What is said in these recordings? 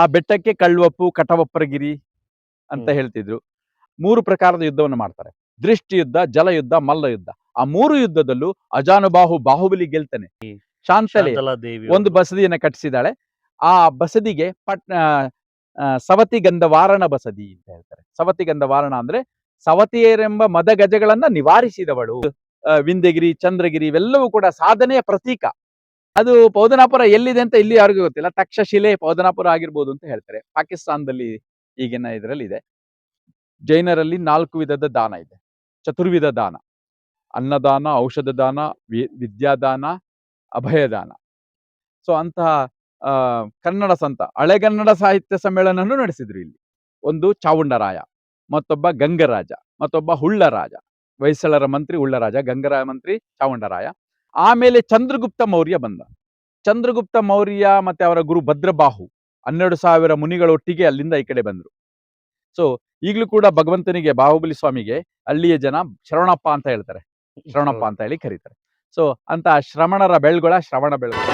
ಆ ಬೆಟ್ಟಕ್ಕೆ ಕಳ್ಳುವಪ್ಪು ಕಟವಪ್ಪರಗಿರಿ ಅಂತ ಹೇಳ್ತಿದ್ರು. ಮೂರು ಪ್ರಕಾರದ ಯುದ್ಧವನ್ನು ಮಾಡ್ತಾರೆ. ದೃಷ್ಟಿ ಯುದ್ಧ ಜಲ ಯುದ್ಧ ಮಲ್ಲ ಯುದ್ಧ ಆ ಮೂರು ಯುದ್ಧದಲ್ಲೂ ಅಜಾನುಬಾಹು ಬಾಹುಬಲಿ ಗೆಲ್ತಾನೆ. ಶಾಂತಲೆ ಒಂದು ಬಸದಿಯನ್ನ ಕಟ್ಟಿಸಿದಾಳೆ ಆ ಬಸದಿಗೆ ಪಟ್ ಸವತಿ ಗಂಧ ಸವತಿ ಗಂಧವಾರಣ ಬಸದಿ ಅಂತ ಹೇಳ್ತಾರೆ. ಸವತಿ ಗಂಧ ವಾರಣ ಅಂದ್ರೆ ಸವತಿಯರೆಂಬ ಮದ ಗಜಗಳನ್ನ ನಿವಾರಿಸಿದವಳು ವಿಂದಗಿರಿ ಚಂದ್ರಗಿರಿ ಇವೆಲ್ಲವೂ ಕೂಡ ಸಾಧನೆಯ ಪ್ರತೀಕ. ಅದು ಪೌದನಾಪುರ ಎಲ್ಲಿದೆ ಅಂತ ಇಲ್ಲಿ ಯಾರಿಗೂ ಗೊತ್ತಿಲ್ಲ. ತಕ್ಷಶಿಲೆ ಪೌದನಾಪುರ ಆಗಿರ್ಬೋದು ಅಂತ ಹೇಳ್ತಾರೆ. ಪಾಕಿಸ್ತಾನದಲ್ಲಿ ಈಗಿನ ಇದರಲ್ಲಿ ಇದೆ ಜೈನರಲ್ಲಿ ನಾಲ್ಕು ವಿಧದ ದಾನ ಇದೆ. ಚತುರ್ವಿಧ ದಾನ. ಅನ್ನದಾನ, ಔಷಧ ದಾನ, ವಿ- ವಿದ್ಯಾದಾನ, ಅಭಯದಾನ. ಸೊ, ಅಂತಹ ಕನ್ನಡ ಸಂತ, ಹಳೆಗನ್ನಡ ಸಾಹಿತ್ಯ ಸಮ್ಮೇಳನವನ್ನು ನಡೆಸಿದ್ರು ಇಲ್ಲಿ. ಒಂದು ಚಾವುಂಡರಾಯ, ಮತ್ತೊಬ್ಬ ಗಂಗರಾಜ, ಮತ್ತೊಬ್ಬ ಹುಳ್ಳರಾಜ, ಹೊಯ್ಸಳರ ಮಂತ್ರಿ ಉಳ್ಳರಾಜ ಗಂಗರಾಯ ಮಂತ್ರಿ ಚಾವುಂಡರಾಯ. ಆಮೇಲೆ ಚಂದ್ರಗುಪ್ತ ಮೌರ್ಯ ಬಂದ. ಚಂದ್ರಗುಪ್ತ ಮೌರ್ಯ ಮತ್ತೆ ಅವರ ಗುರು ಭದ್ರಬಾಹು ಹನ್ನೆರಡು ಸಾವಿರ ಮುನಿಗಳೊಟ್ಟಿಗೆ ಅಲ್ಲಿಂದ ಈ ಕಡೆ ಬಂದ್ರು. ಸೊ ಈಗಲೂ ಕೂಡ ಭಗವಂತನಿಗೆ ಬಾಹುಬಲಿ ಸ್ವಾಮಿಗೆ ಅಲ್ಲಿಯ ಜನ ಶರಣಪ್ಪ ಅಂತ ಹೇಳ್ತಾರೆ. ಶರಣಪ್ಪ ಅಂತ ಹೇಳಿ ಕರೀತಾರೆ. ಸೊ ಅಂತ ಶ್ರವಣರ ಬೆಳ್ಗೊಳ ಶ್ರವಣ ಬೆಳ್ಗೊಳ.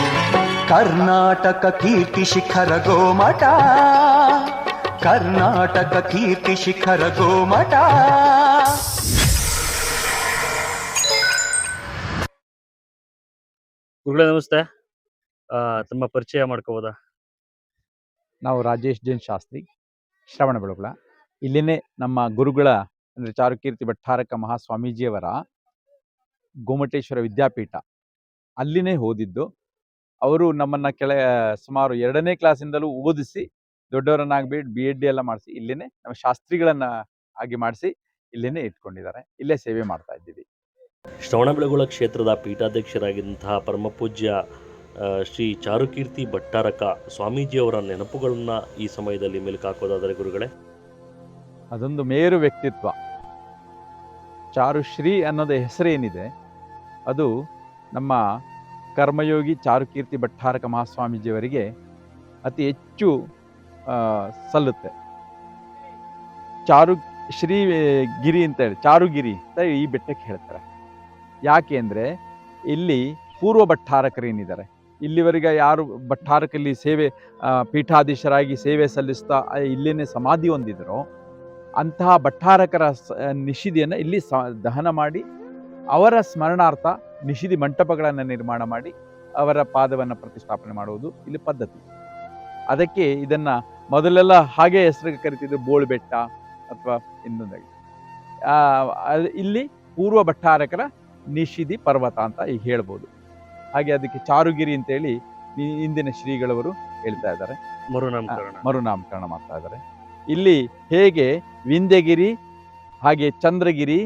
ಕರ್ನಾಟಕ ಕೀರ್ತಿ ಶಿಖರ ಗೋಮಠ. ಕರ್ನಾಟಕ ಕೀರ್ತಿ ಶಿಖರ ಗೋಮಠ. ಗುರುಗಳೇ ನಮಸ್ತೆ. ತುಂಬ ಪರಿಚಯ ಮಾಡ್ಕೋಬೋದಾ? ನಾವು ರಾಜೇಶ್ ಜೈನ್ ಶಾಸ್ತ್ರಿ, ಶ್ರವಣ ಬೆಳಗುಳ. ಇಲ್ಲಿನೇ ನಮ್ಮ ಗುರುಗಳ, ಅಂದರೆ ಚಾರುಕೀರ್ತಿ ಭಟ್ಟಾರಕ ಮಹಾಸ್ವಾಮೀಜಿಯವರ ಗೋಮಟೇಶ್ವರ ವಿದ್ಯಾಪೀಠ. ಅಲ್ಲಿನೇ ಓದಿದ್ದು. ಅವರು ನಮ್ಮನ್ನು ಕೆಳ, ಸುಮಾರು ಎರಡನೇ ಕ್ಲಾಸಿಂದಲೂ ಓದಿಸಿ ದೊಡ್ಡವರನ್ನಾಗ್ಬಿಟ್ಟು ಬಿ ಎಡ್ ಡಿ ಎಲ್ಲ ಮಾಡಿಸಿ, ಇಲ್ಲಿನೇ ನಮ್ಮ ಶಾಸ್ತ್ರಿಗಳನ್ನ ಆಗಿ ಮಾಡಿಸಿ, ಇಲ್ಲಿನೇ ಇಟ್ಕೊಂಡಿದ್ದಾರೆ. ಇಲ್ಲೇ ಸೇವೆ ಮಾಡ್ತಾ ಇದ್ದೀವಿ. ಶ್ರವಣಬೆಳಗೊಳ ಕ್ಷೇತ್ರದ ಪೀಠಾಧ್ಯಕ್ಷರಾಗಿದ್ದಂತಹ ಪರಮಪೂಜ್ಯ ಶ್ರೀ ಚಾರುಕೀರ್ತಿ ಭಟ್ಟಾರಕ ಸ್ವಾಮೀಜಿಯವರ ನೆನಪುಗಳನ್ನು ಈ ಸಮಯದಲ್ಲಿ ಮೆಲುಕಾಕೋದಾದರೆ ಗುರುಗಳೇ. ಅದೊಂದು ಮೇರು ವ್ಯಕ್ತಿತ್ವ. ಚಾರುಶ್ರೀ ಅನ್ನೋದು ಹೆಸರೇನಿದೆ, ಅದು ನಮ್ಮ ಕರ್ಮಯೋಗಿ ಚಾರುಕೀರ್ತಿ ಭಟ್ಟಾರಕ ಮಹಾಸ್ವಾಮೀಜಿಯವರಿಗೆ ಅತಿ ಹೆಚ್ಚು ಸಲ್ಲುತ್ತೆ. ಚಾರು, ಶ್ರೀ ಗಿರಿ ಅಂತ ಹೇಳಿ, ಚಾರುಗಿರಿ ಅಂತ ಈ ಬೆಟ್ಟಕ್ಕೆ ಹೇಳ್ತಾರೆ. ಯಾಕೆ ಅಂದರೆ ಇಲ್ಲಿ ಪೂರ್ವ ಭಟ್ಟಾರಕರೇನಿದ್ದಾರೆ. ಇಲ್ಲಿವರೆಗೆ ಯಾರು ಭಟ್ಟಾರಕಲ್ಲಿ ಸೇವೆ ಪೀಠಾಧೀಶರಾಗಿ ಸೇವೆ ಸಲ್ಲಿಸ್ತಾ ಇಲ್ಲಿನೇ ಸಮಾಧಿ ಹೊಂದಿದರೋ ಅಂತಹ ಭಟ್ಟಾರಕರ ನಿಷಿದಿಯನ್ನು ಇಲ್ಲಿ ಸ, ದಹನ ಮಾಡಿ, ಅವರ ಸ್ಮರಣಾರ್ಥ ನಿಷಿದಿ ಮಂಟಪಗಳನ್ನು ನಿರ್ಮಾಣ ಮಾಡಿ, ಅವರ ಪಾದವನ್ನು ಪ್ರತಿಷ್ಠಾಪನೆ ಮಾಡುವುದು ಇಲ್ಲಿ ಪದ್ಧತಿ. ಅದಕ್ಕೆ ಇದನ್ನು ಮೊದಲೆಲ್ಲ ಹಾಗೆ ಹೆಸರಿಗೆ ಕರಿತಿದ್ರು, ಬೋಳ್ಬೆಟ್ಟ ಅಥವಾ ಇನ್ನೊಂದಾಗಿ. ಇಲ್ಲಿ ಪೂರ್ವ ಭಟ್ಟಾರಕರ ನಿಷಿದಿ ಪರ್ವತ ಅಂತ ಈಗ ಹೇಳ್ಬೋದು. ಹಾಗೆ ಅದಕ್ಕೆ ಚಾರುಗಿರಿ ಅಂತೇಳಿ ಇಂದಿನ ಶ್ರೀಗಳವರು ಹೇಳ್ತಾ ಇದ್ದಾರೆ. ಮರುನಾಮಕರಣ. ಮರುನಾಮಕರಣ ಮಾಡ್ತಾ ಇದ್ದಾರೆ. ಇಲ್ಲಿ ಹೇಗೆ ವಿಂಧ್ಯಗಿರಿ ಹಾಗೆ ಚಂದ್ರಗಿರಿ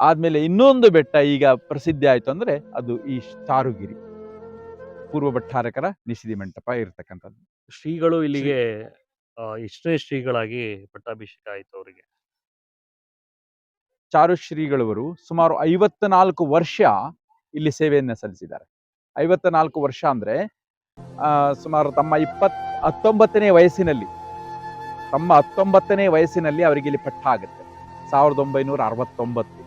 ಆದ್ಮೇಲೆ ಇನ್ನೊಂದು ಬೆಟ್ಟ ಈಗ ಪ್ರಸಿದ್ಧಿ ಆಯ್ತು ಅಂದ್ರೆ ಅದು ಈ ಚಾರುಗಿರಿ. ಪೂರ್ವ ಭಟ್ಟಾರಕರ ನಿಷಿದಿ ಮಂಟಪ ಇರತಕ್ಕಂಥದ್ದು. ಶ್ರೀಗಳು ಇಲ್ಲಿಗೆ ಇಷ್ಟೇ ಶ್ರೀಗಳಾಗಿ ಪಟ್ಟಾಭಿಷೇಕ ಆಯಿತು ಅವರಿಗೆ. ಚಾರು ಶ್ರೀಗಳವರು ಸುಮಾರು ಐವತ್ತ ನಾಲ್ಕು ವರ್ಷ ಇಲ್ಲಿ ಸೇವೆಯನ್ನು ಸಲ್ಲಿಸಿದ್ದಾರೆ. ಐವತ್ತ ನಾಲ್ಕು ವರ್ಷ ಅಂದ್ರೆ ಸುಮಾರು ತಮ್ಮ ಇಪ್ಪತ್, ಹತ್ತೊಂಬತ್ತನೇ ವಯಸ್ಸಿನಲ್ಲಿ, ತಮ್ಮ ಹತ್ತೊಂಬತ್ತನೇ ವಯಸ್ಸಿನಲ್ಲಿ ಅವರಿಗೆ ಇಲ್ಲಿ ಪಟ್ಟ ಆಗುತ್ತೆ. ಸಾವಿರದ ಒಂಬೈನೂರ ಅರವತ್ತೊಂಬತ್ತು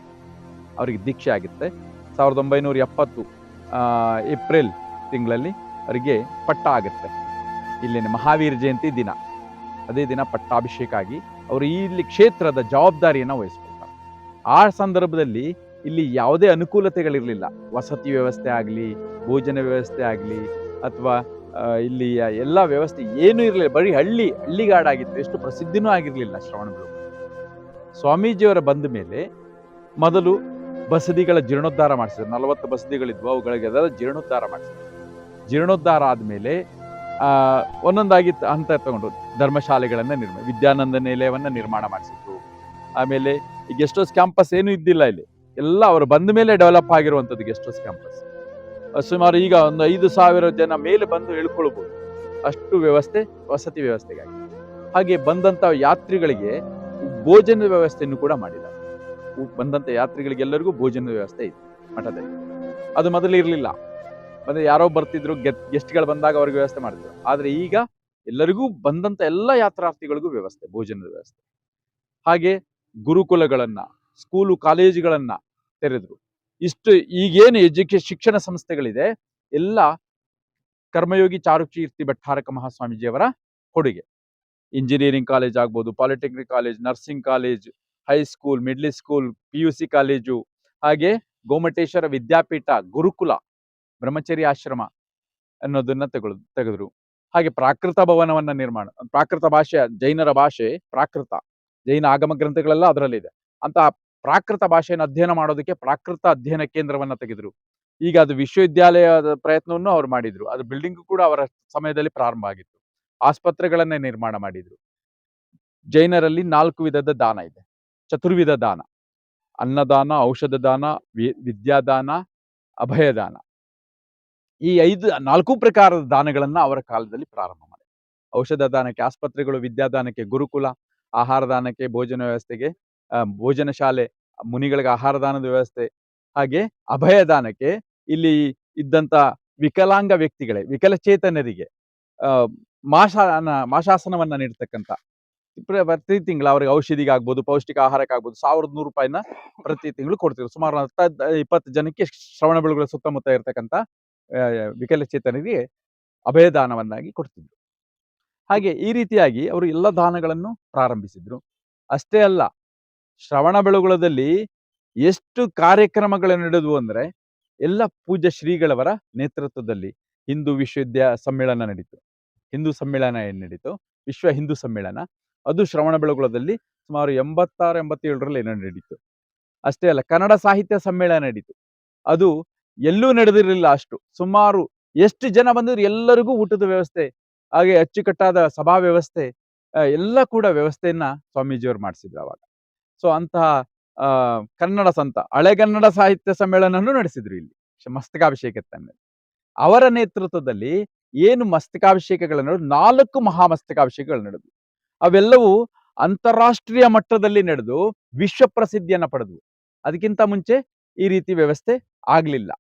ಅವರಿಗೆ ದೀಕ್ಷೆ ಆಗುತ್ತೆ. ಸಾವಿರದ ಒಂಬೈನೂರ ಎಪ್ಪತ್ತು ಏಪ್ರಿಲ್ ತಿಂಗಳಲ್ಲಿ ಅವರಿಗೆ ಪಟ್ಟ ಆಗುತ್ತೆ. ಇಲ್ಲಿನ ಮಹಾವೀರ ಜಯಂತಿ ದಿನ. ಅದೇ ದಿನ ಪಟ್ಟಾಭಿಷೇಕ ಆಗಿ ಅವರು ಇಲ್ಲಿ ಕ್ಷೇತ್ರದ ಜವಾಬ್ದಾರಿಯನ್ನು ವಹಿಸ್ಕೊಳ್ತಾರೆ ಆ ಸಂದರ್ಭದಲ್ಲಿ ಇಲ್ಲಿ ಯಾವುದೇ ಅನುಕೂಲತೆಗಳಿರಲಿಲ್ಲ. ವಸತಿ ವ್ಯವಸ್ಥೆ ಆಗಲಿ, ಭೋಜನ ವ್ಯವಸ್ಥೆ ಆಗಲಿ, ಅಥವಾ ಇಲ್ಲಿ ಎಲ್ಲ ವ್ಯವಸ್ಥೆ ಏನೂ ಇರಲಿಲ್ಲ. ಬರೀ ಹಳ್ಳಿ, ಹಳ್ಳಿಗಾಡಾಗಿತ್ತು. ಎಷ್ಟು ಪ್ರಸಿದ್ಧಿನೂ ಆಗಿರಲಿಲ್ಲ ಶ್ರವಣಗಳು ಸ್ವಾಮೀಜಿಯವರ ಬಂದ ಮೇಲೆ ಮೊದಲು ಬಸದಿಗಳ ಜೀರ್ಣೋದ್ಧಾರ ಮಾಡಿಸಿದ್ರು. ನಲವತ್ತು ಬಸದಿಗಳಿದ್ವು. ಅವುಗಳಿಗೆ ಅದರ ಜೀರ್ಣೋದ್ಧಾರ ಮಾಡಿಸಿದ್ರು. ಜೀರ್ಣೋದ್ಧಾರ ಆದಮೇಲೆ ಒಂದೊಂದಾಗಿ ಅಂತ ತಗೊಂಡು ಧರ್ಮಶಾಲೆಗಳನ್ನು ನಿರ್ಮಾಣ ವಿದ್ಯಾನಂದ ನಿಲಯವನ್ನು ನಿರ್ಮಾಣ ಮಾಡಿಸಿದ್ರು. ಆಮೇಲೆ ಈ ಗೆಸ್ಟ್ ಹೌಸ್ ಕ್ಯಾಂಪಸ್ ಏನೂ ಇದ್ದಿಲ್ಲ ಇಲ್ಲಿ. ಎಲ್ಲ ಅವರು ಬಂದ ಮೇಲೆ ಡೆವಲಪ್ ಆಗಿರುವಂಥದ್ದು ಗೆಸ್ಟ್ ಹೌಸ್ ಕ್ಯಾಂಪಸ್ ಸುಮಾರು ಈಗ ಒಂದು ಐದು ಸಾವಿರ ಜನ ಮೇಲೆ ಬಂದು ಹೇಳ್ಕೊಳ್ಬೋದು. ಅಷ್ಟು ವ್ಯವಸ್ಥೆ, ವಸತಿ ವ್ಯವಸ್ಥೆಗಾಗಿ. ಹಾಗೆ ಬಂದಂಥ ಯಾತ್ರಿಗಳಿಗೆ ಭೋಜನದ ವ್ಯವಸ್ಥೆಯನ್ನು ಕೂಡ ಮಾಡಿದ್ದಾರೆ. ಬಂದಂಥ ಯಾತ್ರಿಗಳಿಗೆಲ್ಲರಿಗೂ ಭೋಜನದ ವ್ಯವಸ್ಥೆ ಇದೆ ಮಠದಲ್ಲಿ. ಅದು ಮೊದಲು ಇರಲಿಲ್ಲ. ಮತ್ತೆ ಯಾರೋ ಬರ್ತಿದ್ರು ಗೆಸ್ಟ್ಗಳು ಬಂದಾಗ ಅವ್ರಿಗೆ ವ್ಯವಸ್ಥೆ ಮಾಡಿದ್ರು. ಆದರೆ ಈಗ ಎಲ್ಲರಿಗೂ ಬಂದಂಥ ಎಲ್ಲ ಯಾತ್ರಾರ್ಥಿಗಳಿಗೂ ವ್ಯವಸ್ಥೆ, ಭೋಜನದ ವ್ಯವಸ್ಥೆ. ಹಾಗೆ ಗುರುಕುಲಗಳನ್ನ, ಸ್ಕೂಲು ಕಾಲೇಜುಗಳನ್ನ ತೆರೆದ್ರು. ಇಷ್ಟು ಈಗೇನು ಎಜುಕೇ, ಶಿಕ್ಷಣ ಸಂಸ್ಥೆಗಳಿದೆ, ಎಲ್ಲ ಕರ್ಮಯೋಗಿ ಚಾರುಕೀರ್ತಿ ಭಟ್ಟಾರಕ ಮಹಾಸ್ವಾಮೀಜಿಯವರ ಕೊಡುಗೆ. ಇಂಜಿನಿಯರಿಂಗ್ ಕಾಲೇಜ್ ಆಗ್ಬೋದು, polytechnic college, nursing college high school middle school, P U C college, ಹಾಗೆ ಗೋಮಟೇಶ್ವರ ವಿದ್ಯಾಪೀಠ, ಗುರುಕುಲ, ಬ್ರಹ್ಮಚರಿ ಆಶ್ರಮ ಅನ್ನೋದನ್ನ ತೆಗೆದು ತೆಗೆದ್ರು. ಹಾಗೆ ಪ್ರಾಕೃತ ಭವನವನ್ನ ನಿರ್ಮಾಣ, ಪ್ರಾಕೃತ ಭಾಷೆ, ಜೈನರ ಭಾಷೆ, ಪ್ರಾಕೃತ. ಜೈನ ಆಗಮ ಗ್ರಂಥಗಳೆಲ್ಲ ಅದರಲ್ಲಿದೆ. ಅಂತ ಪ್ರಾಕೃತ ಭಾಷೆಯನ್ನು ಅಧ್ಯಯನ ಮಾಡೋದಕ್ಕೆ ಪ್ರಾಕೃತ ಅಧ್ಯಯನ ಕೇಂದ್ರವನ್ನ ತೆಗೆದ್ರು. ಈಗ ಅದು ವಿಶ್ವವಿದ್ಯಾಲಯದ ಪ್ರಯತ್ನವನ್ನು ಅವ್ರು ಮಾಡಿದ್ರು. ಅದು ಬಿಲ್ಡಿಂಗ್ ಕೂಡ ಅವರ ಸಮಯದಲ್ಲಿ ಪ್ರಾರಂಭ ಆಗಿತ್ತು. ಆಸ್ಪತ್ರೆಗಳನ್ನೇ ನಿರ್ಮಾಣ ಮಾಡಿದ್ರು. ಜೈನರಲ್ಲಿ ನಾಲ್ಕು ವಿಧದ ದಾನ ಇದೆ. ಚತುರ್ವಿಧ ದಾನ. ಅನ್ನದಾನ, ಔಷಧ ದಾನ ವಿದ್ಯಾದಾನ, ಅಭಯದಾನ. ಈ ಐದು, ನಾಲ್ಕು ಪ್ರಕಾರದ ದಾನಗಳನ್ನ ಅವರ ಕಾಲದಲ್ಲಿ ಪ್ರಾರಂಭ ಮಾಡಿದ್ರು. ಔಷಧ ದಾನಕ್ಕೆ ಆಸ್ಪತ್ರೆಗಳು, ವಿದ್ಯಾದಾನಕ್ಕೆ ಗುರುಕುಲ ಆಹಾರ ದಾನಕ್ಕೆ, ಭೋಜನ ವ್ಯವಸ್ಥೆಗೆ ಭೋಜನ ಶಾಲೆ, ಮುನಿಗಳಿಗೆ ಆಹಾರ ದಾನದ ವ್ಯವಸ್ಥೆ, ಹಾಗೆ ಅಭಯದಾನಕ್ಕೆ ಇಲ್ಲಿ ಇದ್ದಂತ ವಿಕಲಾಂಗ ವ್ಯಕ್ತಿಗಳೇ, ವಿಕಲಚೇತನರಿಗೆ ಮಾಶಾನ, ಮಾಶಾಸನವನ್ನ ನೀಡ್ತಕ್ಕಂಥ ಪ್ರತಿ ತಿಂಗಳು ಅವರಿಗೆ ಔಷಧಿಗಾಗ್ಬೋದು, ಪೌಷ್ಟಿಕ ಆಹಾರಕ್ಕೆ ಆಗ್ಬೋದು ಸಾವಿರದ ನೂರು ರೂಪಾಯಿನ ಪ್ರತಿ ತಿಂಗಳು ಕೊಡ್ತಿದ್ರು. ಸುಮಾರು ಹತ್ತ ಇಪ್ಪತ್ತು ಜನಕ್ಕೆ ಶ್ರವಣ ಬೆಳಗುಳ ಸುತ್ತಮುತ್ತ ಇರತಕ್ಕಂಥ ವಿಕಲಚೇತನರಿಗೆ ಅಭಯದಾನವನ್ನಾಗಿ ಕೊಡ್ತಿದ್ರು. ಹಾಗೆ ಈ ರೀತಿಯಾಗಿ ಅವರು ಎಲ್ಲ ದಾನಗಳನ್ನು ಪ್ರಾರಂಭಿಸಿದ್ರು. ಅಷ್ಟೇ ಅಲ್ಲ, ಶ್ರವಣ ಬೆಳಗುಳದಲ್ಲಿ ಎಷ್ಟು ಕಾರ್ಯಕ್ರಮಗಳು ನಡೆದವು ಅಂದ್ರೆ ಎಲ್ಲ ಪೂಜ್ಯ ಶ್ರೀಗಳವರ ನೇತೃತ್ವದಲ್ಲಿ ಹಿಂದೂ ವಿಶ್ವವಿದ್ಯಾ ಸಮ್ಮೇಳನ ನಡೀತು. ಹಿಂದೂ ಸಮ್ಮೇಳನ ಏನ್ ನಡೀತು? ವಿಶ್ವ ಹಿಂದೂ ಸಮ್ಮೇಳನ. ಅದು ಶ್ರವಣ ಬೆಳಗುಳದಲ್ಲಿ ಸುಮಾರು ಎಂಬತ್ತಾರು, ಎಂಬತ್ತೇಳರಲ್ಲಿ ಏನೋ ನಡೀತು. ಅಷ್ಟೇ ಅಲ್ಲ, ಕನ್ನಡ ಸಾಹಿತ್ಯ ಸಮ್ಮೇಳನ ನಡೀತು. ಅದು ಎಲ್ಲೂ ನಡೆದಿರಲಿಲ್ಲ ಅಷ್ಟು. ಸುಮಾರು ಎಷ್ಟು ಜನ ಬಂದಿದ್ರು ಎಲ್ಲರಿಗೂ ಊಟದ ವ್ಯವಸ್ಥೆ ಹಾಗೆ ಅಚ್ಚುಕಟ್ಟಾದ ಸಭಾ ವ್ಯವಸ್ಥೆ ಎಲ್ಲ ಕೂಡ ವ್ಯವಸ್ಥೆಯನ್ನ ಸ್ವಾಮೀಜಿಯವರು ಮಾಡಿಸಿದ್ರು ಅವಾಗ. ಸೊ, ಅಂತಹ ಕನ್ನಡ ಸಂತ ಹಳೆಗನ್ನಡ ಸಾಹಿತ್ಯ ಸಮ್ಮೇಳನವನ್ನು ನಡೆಸಿದ್ರು ಇಲ್ಲಿ ಮಸ್ತಕಾಭಿಷೇಕ ಮೇಲೆ ಅವರ ನೇತೃತ್ವದಲ್ಲಿ ಏನು ಮಸ್ತಕಾಭಿಷೇಕಗಳು ನಡೆದು ನಾಲ್ಕು ಮಹಾಮಸ್ತಕಾಭಿಷೇಕಗಳು ನಡೆದವು. ಅವೆಲ್ಲವೂ ಅಂತಾರಾಷ್ಟ್ರೀಯ ಮಟ್ಟದಲ್ಲಿ ನಡೆದು ವಿಶ್ವ ಪ್ರಸಿದ್ಧಿಯನ್ನ ಪಡೆದವು. ಅದಕ್ಕಿಂತ ಮುಂಚೆ ಈ ರೀತಿ ವ್ಯವಸ್ಥೆ ಆಗ್ಲಿಲ್ಲ.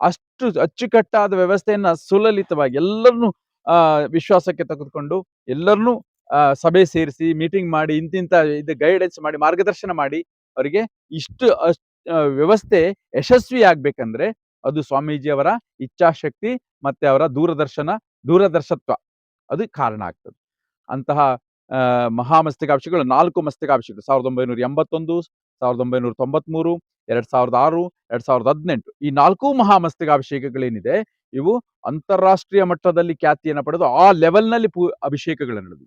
ಅಷ್ಟು ಅಚ್ಚುಕಟ್ಟಾದ ವ್ಯವಸ್ಥೆಯನ್ನ ಸುಲಲಿತವಾಗಿ ಎಲ್ಲರನ್ನೂ ವಿಶ್ವಾಸಕ್ಕೆ ತೆಗೆದುಕೊಂಡು ಎಲ್ಲರನ್ನೂ ಸಭೆ ಸೇರಿಸಿ ಮೀಟಿಂಗ್ ಮಾಡಿ, ಇಂತಿಂತ ಇದು ಗೈಡೆನ್ಸ್ ಮಾಡಿ, ಮಾರ್ಗದರ್ಶನ ಮಾಡಿ, ಅವರಿಗೆ ಇಷ್ಟು ವ್ಯವಸ್ಥೆ ಯಶಸ್ವಿ ಆಗ್ಬೇಕಂದ್ರೆ ಅದು ಸ್ವಾಮೀಜಿಯವರ ಇಚ್ಛಾಶಕ್ತಿ ಮತ್ತೆ ಅವರ ದೂರದರ್ಶನ, ದೂರದರ್ಶತ್ವ. ಅದು ಕಾರಣ ಆಗ್ತದೆ. ಅಂತಹ ಮಹಾಮಸ್ತಕಾಭಿಷೇಕಗಳು ನಾಲ್ಕು ಮಸ್ತಕಾಭಿಷೇಕಗಳು. ಸಾವಿರದ ಒಂಬೈನೂರ ಎಂಬತ್ತೊಂದು, ಸಾವಿರದ ಒಂಬೈನೂರ ತೊಂಬತ್ಮೂರು ಎರಡ್ ಸಾವಿರದ ಆರು ಎರಡ್ ಸಾವಿರದ ಹದಿನೆಂಟು. ಈ ನಾಲ್ಕು ಮಹಾಮಸ್ತಕಾಭಿಷೇಕಗಳೇನಿದೆ ಇವು ಅಂತಾರಾಷ್ಟ್ರೀಯ ಮಟ್ಟದಲ್ಲಿ ಖ್ಯಾತಿಯನ್ನು ಪಡೆದು ಆ ಲೆವೆಲ್ನಲ್ಲಿ ಪೂ ಅಭಿಷೇಕಗಳು ನಡೆದು